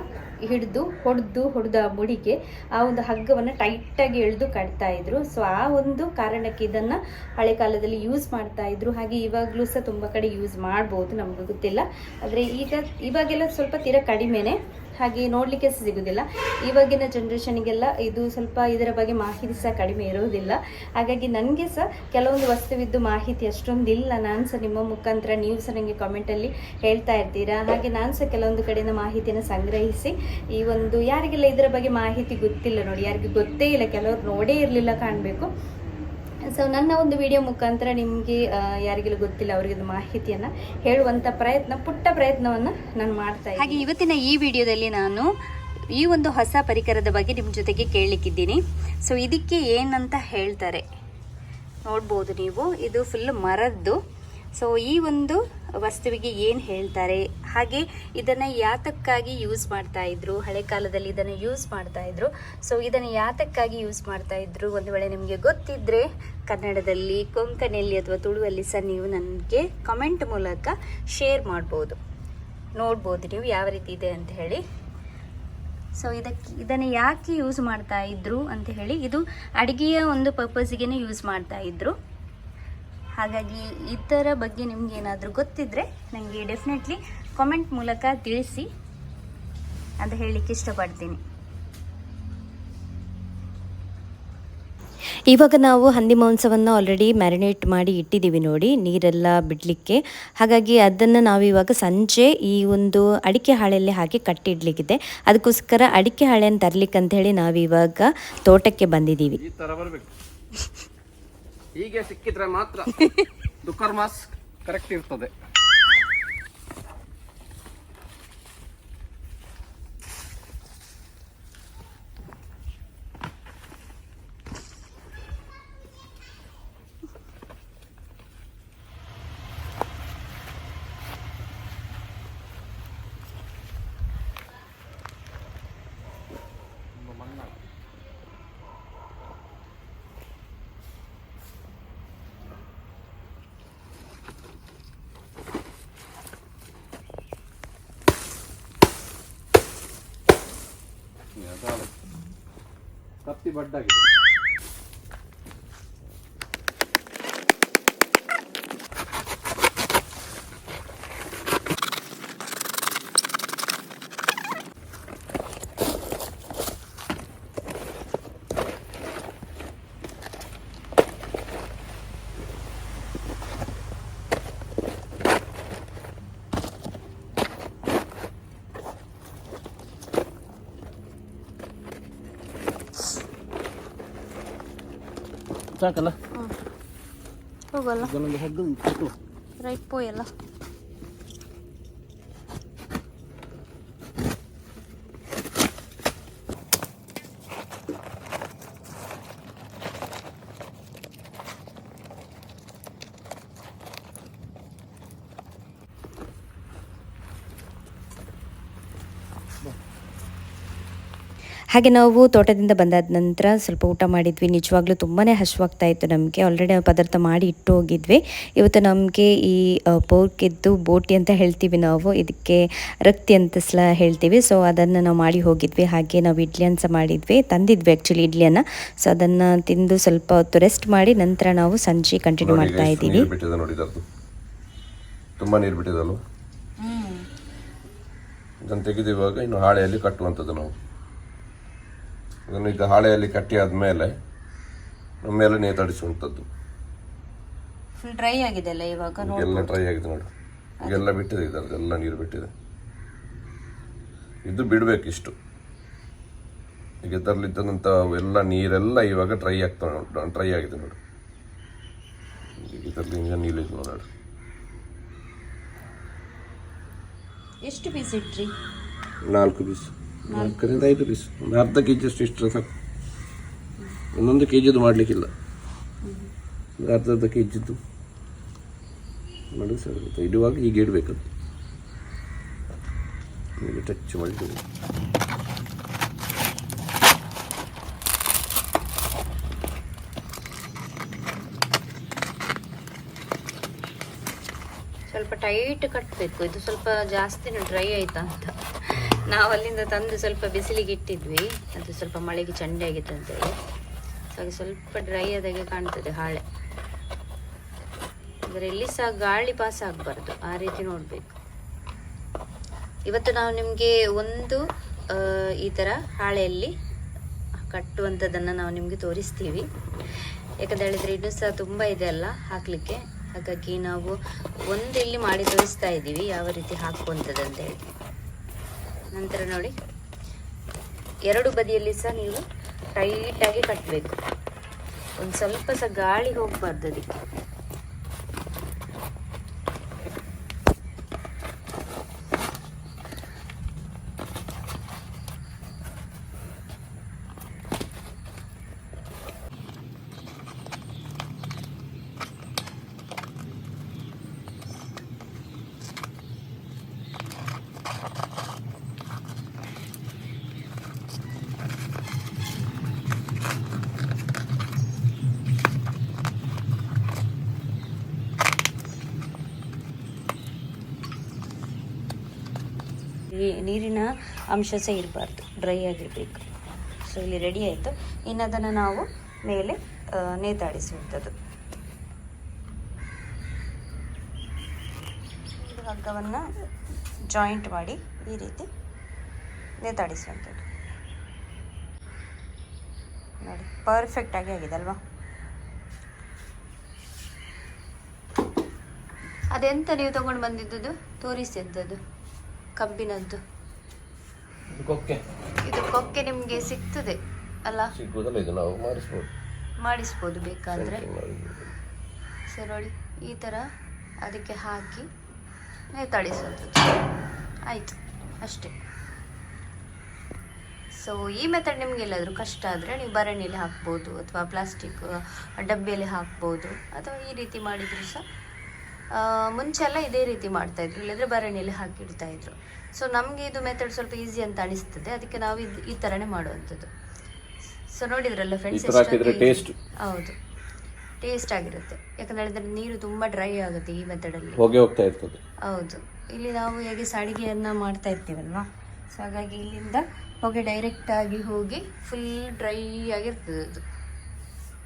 ಹಿಡಿದು, ಹೊಡೆದು, ಹೊಡೆದ ಮುಡಿಗೆ ಆ ಒಂದು ಹಗ್ಗವನ್ನು ಟೈಟಾಗಿ ಎಳೆದು ಕಟ್ತಾ ಇದ್ರು. ಸೊ ಆ ಒಂದು ಕಾರಣಕ್ಕೆ ಇದನ್ನು ಹಳೆ ಕಾಲದಲ್ಲಿ ಯೂಸ್ ಮಾಡ್ತಾ ಇದ್ರು. ಹಾಗೆ ಇವಾಗಲೂ ಸಹ ತುಂಬ ಕಡೆ ಯೂಸ್ ಮಾಡ್ಬೋದು ನಮ್ಗೆ ಗೊತ್ತಿಲ್ಲ. ಆದರೆ ಈಗ, ಇವಾಗೆಲ್ಲ ಸ್ವಲ್ಪ ತೀರಾ ಕಡಿಮೆನೆ. ಹಾಗೆ ನೋಡಲಿಕ್ಕೆ ಸಿಗುವುದಿಲ್ಲ ಇವಾಗಿನ ಜನ್ರೇಷನಿಗೆಲ್ಲ ಇದು ಸ್ವಲ್ಪ ಇದರ ಬಗ್ಗೆ ಮಾಹಿತಿ ಸಹ ಕಡಿಮೆ ಇರುವುದಿಲ್ಲ. ಹಾಗಾಗಿ ನನಗೆ ಸಹ ಕೆಲವೊಂದು ವಸ್ತುವಿದ್ದು ಮಾಹಿತಿ ಅಷ್ಟೊಂದು ಇಲ್ಲ ನಾನು ಸಹ ನಿಮ್ಮ ಮುಖಾಂತರ ನೀವು ಸಹ ನನಗೆ ಕಾಮೆಂಟಲ್ಲಿ ಹೇಳ್ತಾ ಇರ್ತೀರಾ? ಹಾಗೆ ನಾನು ಸಹ ಕೆಲವೊಂದು ಕಡೆಯಿಂದ ಮಾಹಿತಿಯನ್ನು ಸಂಗ್ರಹಿಸಿ ಈ ಒಂದು ಯಾರಿಗೆಲ್ಲ ಇದರ ಬಗ್ಗೆ ಮಾಹಿತಿ ಗೊತ್ತಿಲ್ಲ ನೋಡಿ, ಯಾರಿಗೆ ಗೊತ್ತೇ ಇಲ್ಲ, ಕೆಲವರು ನೋಡೇ ಇರಲಿಲ್ಲ ಕಾಣಬೇಕು. ಸೊ ನನ್ನ ಒಂದು ವಿಡಿಯೋ ಮುಖಾಂತರ ನಿಮಗೆ ಯಾರಿಗೆಲ್ಲ ಗೊತ್ತಿಲ್ಲ ಅವರಿಗೆ ಮಾಹಿತಿಯನ್ನು ಹೇಳುವಂಥ ಪ್ರಯತ್ನ, ಪುಟ್ಟ ಪ್ರಯತ್ನವನ್ನು ನಾನು ಮಾಡ್ತಾ ಹಾಗೆ ಇವತ್ತಿನ ಈ ವಿಡಿಯೋದಲ್ಲಿ ನಾನು ಈ ಒಂದು ಹೊಸ ಪರಿಕರದ ಬಗ್ಗೆ ನಿಮ್ಮ ಜೊತೆಗೆ ಕೇಳಲಿಕ್ಕಿದ್ದೀನಿ. ಸೊ ಇದಕ್ಕೆ ಏನಂತ ಹೇಳ್ತಾರೆ? ನೋಡ್ಬೋದು ನೀವು. ಇದು ಫುಲ್ ಮರದ್ದು. ಸೊ ಈ ಒಂದು ವಸ್ತುವಿಗೆ ಏನು ಹೇಳ್ತಾರೆ? ಹಾಗೆ ಇದನ್ನು ಯಾತಕ್ಕಾಗಿ ಯೂಸ್ ಮಾಡ್ತಾ ಇದ್ರು? ಹಳೆ ಕಾಲದಲ್ಲಿ ಇದನ್ನು ಯೂಸ್ ಮಾಡ್ತಾ ಇದ್ರು. ಸೊ ಇದನ್ನು ಯಾತಕ್ಕಾಗಿ ಯೂಸ್ ಮಾಡ್ತಾ ಇದ್ರು? ಒಂದು ವೇಳೆ ನಿಮಗೆ ಗೊತ್ತಿದ್ದರೆ ಕನ್ನಡದಲ್ಲಿ ಕೊಂಕಣಿಯಲ್ಲಿ ಅಥವಾ ತುಳುವಲ್ಲಿ ಸಹ ನೀವು ನನಗೆ ಕಮೆಂಟ್ ಮೂಲಕ ಶೇರ್ ಮಾಡ್ಬೋದು. ನೋಡ್ಬೋದು ನೀವು ಯಾವ ರೀತಿ ಇದೆ ಅಂತ ಹೇಳಿ. ಸೊ ಇದಕ್ಕೆ ಇದನ್ನು ಯಾಕೆ ಯೂಸ್ ಮಾಡ್ತಾ ಇದ್ರು ಅಂತ ಹೇಳಿ, ಇದು ಅಡುಗೆಯ ಒಂದು ಪರ್ಪಸ್ಗೆ ಯೂಸ್ ಮಾಡ್ತಾ ಇದ್ರು. ಹಾಗಾಗಿ ಇದರ ಬಗ್ಗೆ ನಿಮ್ಗೆ ಏನಾದರೂ ಗೊತ್ತಿದ್ದರೆ ನನಗೆ ಡೆಫಿನೆಟ್ಲಿ ಕಾಮೆಂಟ್ ಮೂಲಕ ತಿಳಿಸಿ ಅಂತ ಹೇಳಲಿಕ್ಕೆ ಇಷ್ಟಪಡ್ತೀನಿ. ಇವಾಗ ನಾವು ಹಂದಿ ಮಾಂಸವನ್ನು ಆಲ್ರೆಡಿ ಮ್ಯಾರಿನೇಟ್ ಮಾಡಿ ಇಟ್ಟಿದ್ದೀವಿ ನೋಡಿ ನೀರೆಲ್ಲ ಬಿಡಲಿಕ್ಕೆ. ಹಾಗಾಗಿ ಅದನ್ನು ನಾವು ಇವಾಗ ಸಂಜೆ ಈ ಒಂದು ಅಡಿಕೆ ಹಾಳೆಯಲ್ಲಿ ಹಾಕಿ ಕಟ್ಟಿಡ್ಲಿಕ್ಕಿದೆ. ಅದಕ್ಕೋಸ್ಕರ ಅಡಿಕೆ ಹಾಳೆಯನ್ನು ತರ್ಲಿಕ್ಕೆ ಅಂತ ಹೇಳಿ ನಾವಿವಾಗ ತೋಟಕ್ಕೆ ಬಂದಿದ್ದೀವಿ. ಈ ತರ ಬರ್ಬೇಕು. ಹೀಗೆ ಸಿಕ್ಕಿದ್ರೆ ಮಾತ್ರ ದುಃಖರ್ ಮಾಸ್ಕ್ ಕರೆಕ್ಟ್ ಇರ್ತದೆ. ಕತ್ತಿ ಬಡ್ಡಾಗಿದೆ ಸಾಕಲ್ಲ ಹೋಗಲ್ಲ ಇದನ್ನೊಂದು ಹಗ್ಗ ಉಂಟು. ರೈಟ್ ಪೋಯಲ್ಲ ಹಾಗೆ ನಾವು ತೋಟದಿಂದ ಬಂದಾದ ನಂತರ ಸ್ವಲ್ಪ ಊಟ ಮಾಡಿದ್ವಿ. ನಿಜವಾಗ್ಲೂ ತುಂಬಾ ಹಸುವಾಗ್ತಾ ಇತ್ತು ನಮಗೆ. ಆಲ್ರೆಡಿ ಪದಾರ್ಥ ಮಾಡಿ ಇಟ್ಟು ಹೋಗಿದ್ವಿ. ಇವತ್ತು ನಮಗೆ ಈ ಪೋರ್ಕಿದ್ದು ಬೋಟಿ ಅಂತ ಹೇಳ್ತೀವಿ ನಾವು. ಇದಕ್ಕೆ ರಕ್ತಿ ಅಂತ ಸಲ ಹೇಳ್ತೀವಿ. ಸೊ ಅದನ್ನು ನಾವು ಮಾಡಿ ಹೋಗಿದ್ವಿ. ಹಾಗೆ ನಾವು ಇಡ್ಲಿ ಅಂತ ಮಾಡಿದ್ವಿ. ತಂದಿದ್ವಿ ಆ್ಯಕ್ಚುಲಿ ಇಡ್ಲಿಯನ್ನು. ಸೊ ಅದನ್ನು ತಿಂದು ಸ್ವಲ್ಪ ಹೊತ್ತು ರೆಸ್ಟ್ ಮಾಡಿ ನಂತರ ನಾವು ಸಂಜೆ ಕಂಟಿನ್ಯೂ ಮಾಡ್ತಾ ಇದ್ದೀವಿ. ತುಂಬಾ ನೀರು ಬಿಟ್ಟಿದಲ್ವ ಇದನ್ನು ತೆಗೆದಿವಾಗ ಇನ್ನು ಹಾಳೆಯಲ್ಲಿ ಕಟ್ಟುವಂಥದ್ದು ನಾವು. ಇದನ್ನು ಈಗ ಹಾಳೆಯಲ್ಲಿ ಕಟ್ಟಿ ಆದಮೇಲೆ ಮೇಲೆ ನೇತಾಡಿಸುವಂಥದ್ದು. ಫುಲ್ ಡ್ರೈ ಆಗಿದೆ ಅಲ್ಲ ಇವಾಗ? ಎಲ್ಲ ಡ್ರೈ ಆಗಿದೆ ನೋಡು. ಈಗೆಲ್ಲ ಬಿಟ್ಟಿದೆ ಇದರದೆಲ್ಲ ನೀರು ಬಿಟ್ಟಿದೆ. ಇದು ಬಿಡಬೇಕು ಇಷ್ಟು. ಈಗ ಇದರಲ್ಲಿದ್ದಂಥ ಎಲ್ಲ ನೀರೆಲ್ಲ ಇವಾಗ ಡ್ರೈ ಆಗ್ತಾ ಡ್ರೈ ಆಗಿದೆ ನೋಡು. ಇದರಲ್ಲಿ ಹಿಂಗೆ ನೀರಿದೆ ನೋಡಿ. ಎಷ್ಟು ಪೀಸ್ ಇಟ್ರಿ? ನಾಲ್ಕು ಪೀಸ್ ನಾಲ್ಕರಿಂದ ಐದು ಪೀಸ್ ಒಂದು ಅರ್ಧ ಕೆ ಜಿಯಷ್ಟು ಇಷ್ಟರ ಸಾಕು. ಒಂದೊಂದು ಕೆ ಜಿದು ಮಾಡಲಿಕ್ಕಿಲ್ಲ. ಒಂದು ಅರ್ಧ ಅರ್ಧ ಕೆ ಜಿದ್ದು ಮಾಡಿದ್ರೆ ಸರ್ ಇಡುವಾಗ ಹೀಗೆ ಇಡಬೇಕದು ಟಚ್ ಮಾಡಿ ಸ್ವಲ್ಪ ಟೈಟ್ ಕಟ್ಟಬೇಕು ಇದು ಸ್ವಲ್ಪ ಜಾಸ್ತಿನೇ ಡ್ರೈ ಆಯ್ತಾ ಅಂತ ನಾವು ಅಲ್ಲಿಂದ ತಂದು ಸ್ವಲ್ಪ ಬಿಸಿಲಿಗೆ ಇಟ್ಟಿದ್ವಿ. ಅದು ಸ್ವಲ್ಪ ಮಳೆಗೆ ಚಂಡೆ ಆಗಿತ್ತು ಅಂತೇಳಿ ಹಾಗೆ ಸ್ವಲ್ಪ ಡ್ರೈ ಆದಾಗೆ ಕಾಣ್ತದೆ ಹಾಳೆ. ಅಂದರೆ ಎಲ್ಲಿ ಸಹ ಗಾಳಿ ಪಾಸ್ ಆಗಬಾರ್ದು. ಆ ರೀತಿ ನೋಡಬೇಕು. ಇವತ್ತು ನಾವು ನಿಮಗೆ ಒಂದು ಈ ಥರ ಹಾಳೆಯಲ್ಲಿ ಕಟ್ಟುವಂಥದ್ದನ್ನು ನಾವು ನಿಮಗೆ ತೋರಿಸ್ತೀವಿ. ಯಾಕಂತ ಹೇಳಿದರೆ ಇನ್ನು ಸಹ ತುಂಬ ಇದೆ ಅಲ್ಲ ಹಾಕಲಿಕ್ಕೆ. ಹಾಗಾಗಿ ನಾವು ಒಂದು ಇಲ್ಲಿ ಮಾಡಿ ತೋರಿಸ್ತಾ ಇದ್ದೀವಿ ಯಾವ ರೀತಿ ಹಾಕುವಂಥದ್ದು ಅಂತ ಹೇಳಿ. ನಂತರ ನೋಡಿ. ಎರಡು ಬದಿಯಲ್ಲಿ ಸಹ ನೀವು ಟೈಟಾಗಿ ಕಟ್ಟಬೇಕು ಒಂದು ಸ್ವಲ್ಪ ಸಹ ಗಾಳಿ ಹೋಗಬಾರ್ದು ಅದಕ್ಕೆ. ನೀರಿನ ಅಂಶ ಸಹ ಇರಬಾರ್ದು ಡ್ರೈ ಆಗಿರಬೇಕು. ಸೊ ಇಲ್ಲಿ ರೆಡಿ ಆಯಿತು. ಇನ್ನು ಅದನ್ನು ನಾವು ಮೇಲೆ ನೇತಾಡಿಸುವಂಥದ್ದು. ಹಗ್ಗವನ್ನು ಜಾಯಿಂಟ್ ಮಾಡಿ ಈ ರೀತಿ ನೇತಾಡಿಸುವಂಥದ್ದು. ನೋಡಿ ಪರ್ಫೆಕ್ಟ್ ಆಗಿ ಆಗಿದೆ ಅಲ್ವಾ? ಅದೆಂತ ನೀವು ತಗೊಂಡು ಬಂದಿದ್ದುದು ತೋರಿಸಿ ಅಂತದ್ದು ಕಬ್ಬಿನದ್ದು. ಇದು ಕೊಕ್ಕೆ. ನಿಮಗೆ ಸಿಗ್ತದೆ ಅಲ್ಲ? ಸಿಗ್ಬೋದಲ್ಲ ಇದು ನಾವು ಮಾಡಿಸ್ಬೋದು. ಮಾಡಿಸ್ಬೋದು ಬೇಕಾದರೆ. ಸೊ ನೋಡಿ ಈ ಥರ ಅದಕ್ಕೆ ಹಾಕಿ ನೇತಾಡಿಸೋದು ಆಯಿತು ಅಷ್ಟೇ. ಸೊ ಈ ಮೆಥಡ್ ನಿಮ್ಗೆ ಎಲ್ಲಾದರೂ ಕಷ್ಟ ಆದರೆ ನೀವು ಬರಣಿಯಲ್ಲಿ ಹಾಕ್ಬೋದು ಅಥವಾ ಪ್ಲಾಸ್ಟಿಕ್ ಡಬ್ಬಿಯಲ್ಲಿ ಹಾಕ್ಬೋದು ಅಥವಾ ಈ ರೀತಿ ಮಾಡಿದರೂ ಸಹ ಆ, ಮುಂಚೆ ಎಲ್ಲ ಇದೇ ರೀತಿ ಮಾಡ್ತಾ ಇದ್ರು. ಇಲ್ಲದ್ರೆ ಹಾಕಿ ಹಾಕಿಡ್ತಾ ಇದ್ರು. ಸೊ ನಮಗೆ ಇದು ಮೆಥಡ್ ಸ್ವಲ್ಪ ಈಸಿ ಅಂತ ಅನಿಸ್ತದೆ. ಅದಕ್ಕೆ ನಾವು ಇದು ಈ ಥರನೇ ಮಾಡುವಂಥದ್ದು. ಸೊ ನೋಡಿದ್ರಲ್ಲ ಫ್ರೆಂಡ್ಸ್. ಹೌದು. ಟೇಸ್ಟ್ ಆಗಿರುತ್ತೆ. ಯಾಕಂದ್ರೆ ನೀರು ತುಂಬಾ ಡ್ರೈ ಆಗುತ್ತೆ ಈ ಮೆಥಡಲ್ಲಿ ಹೋಗಿ ಹೋಗ್ತಾ ಇರ್ತದೆ. ಹೌದು. ಇಲ್ಲಿ ನಾವು ಹೇಗೆ ಸಾಡಿಗೆಯನ್ನ ಮಾಡ್ತಾ ಇರ್ತೀವಲ್ವಾ? ಸೊ ಹಾಗಾಗಿ ಇಲ್ಲಿಂದ ಹೊಗೆ ಡೈರೆಕ್ಟ್ ಆಗಿ ಹೋಗಿ ಫುಲ್ ಡ್ರೈ ಆಗಿರ್ತದೆ ಅದು.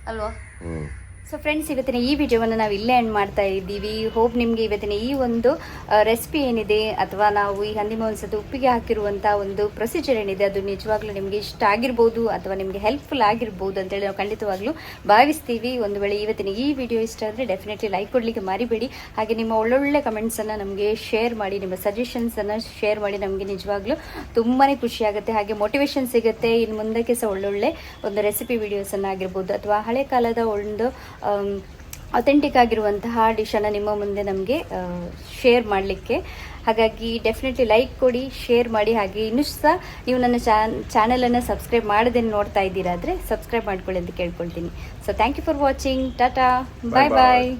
ಅಲ್ವಾ? ಹ್ಮ್. ಸೊ ಫ್ರೆಂಡ್ಸ್ ಇವತ್ತಿನ ಈ ವಿಡಿಯೋವನ್ನು ನಾವು ಇಲ್ಲೇ ಎಂಡ್ ಮಾಡ್ತಾ ಇದ್ದೀವಿ. ಹೋಪ್ ನಿಮಗೆ ಇವತ್ತಿನ ಈ ಒಂದು ರೆಸಿಪಿ ಏನಿದೆ, ಅಥವಾ ನಾವು ಈ ಹಂದಿ ಮಾಂಸದ ಉಪ್ಪಿಗೆ ಹಾಕಿರುವಂಥ ಒಂದು ಪ್ರೊಸೀಜರ್ ಏನಿದೆ, ಅದು ನಿಜವಾಗ್ಲೂ ನಿಮಗೆ ಇಷ್ಟ ಆಗಿರ್ಬೋದು, ಅಥವಾ ನಿಮಗೆ ಹೆಲ್ಪ್ಫುಲ್ ಆಗಿರ್ಬೋದು ಅಂತೇಳಿ ನಾವು ಖಂಡಿತವಾಗ್ಲೂ ಭಾವಿಸ್ತೀವಿ. ಒಂದು ವೇಳೆ ಇವತ್ತಿನ ಈ ವಿಡಿಯೋ ಇಷ್ಟ ಆದರೆ ಡೆಫಿನೆಟ್ಲಿ ಲೈಕ್ ಕೊಡಲಿಕ್ಕೆ ಮರಿಬೇಡಿ. ಹಾಗೆ ನಿಮ್ಮ ಒಳ್ಳೊಳ್ಳೆ ಕಮೆಂಟ್ಸನ್ನು ನಮಗೆ ಶೇರ್ ಮಾಡಿ, ನಿಮ್ಮ ಸಜೆಷನ್ಸನ್ನು ಶೇರ್ ಮಾಡಿ ನಮಗೆ ನಿಜವಾಗ್ಲೂ ತುಂಬಾ ಖುಷಿಯಾಗುತ್ತೆ ಹಾಗೆ ಮೋಟಿವೇಶನ್ ಸಿಗುತ್ತೆ. ಇನ್ನು ಮುಂದಕ್ಕೆ ಸಹ ಒಳ್ಳೊಳ್ಳೆ ಒಂದು ರೆಸಿಪಿ ವಿಡಿಯೋಸನ್ನು ಆಗಿರ್ಬೋದು, ಅಥವಾ ಹಳೆ ಕಾಲದ ಒಂದು ಅಥೆಂಟಿಕ್ ಆಗಿರುವಂತಹ ಡಿಶನ್ನು ನಿಮ್ಮ ಮುಂದೆ ನಮಗೆ ಶೇರ್ ಮಾಡಲಿಕ್ಕೆ. ಹಾಗಾಗಿ ಡೆಫಿನೆಟ್ಲಿ ಲೈಕ್ ಕೊಡಿ ಶೇರ್ ಮಾಡಿ. ಹಾಗೆ ಇನ್ನೂ ಸಹ ನೀವು ನನ್ನ ಚಾನ್ ಚಾನಲನ್ನು ಸಬ್ಸ್ಕ್ರೈಬ್ ಮಾಡದೆ ನೋಡ್ತಾ ಇದ್ದೀರಾದರೆ ಸಬ್ಸ್ಕ್ರೈಬ್ ಮಾಡ್ಕೊಳ್ಳಿ ಅಂತ ಕೇಳ್ಕೊಳ್ತೀನಿ. So thank you for watching tata bye. Bye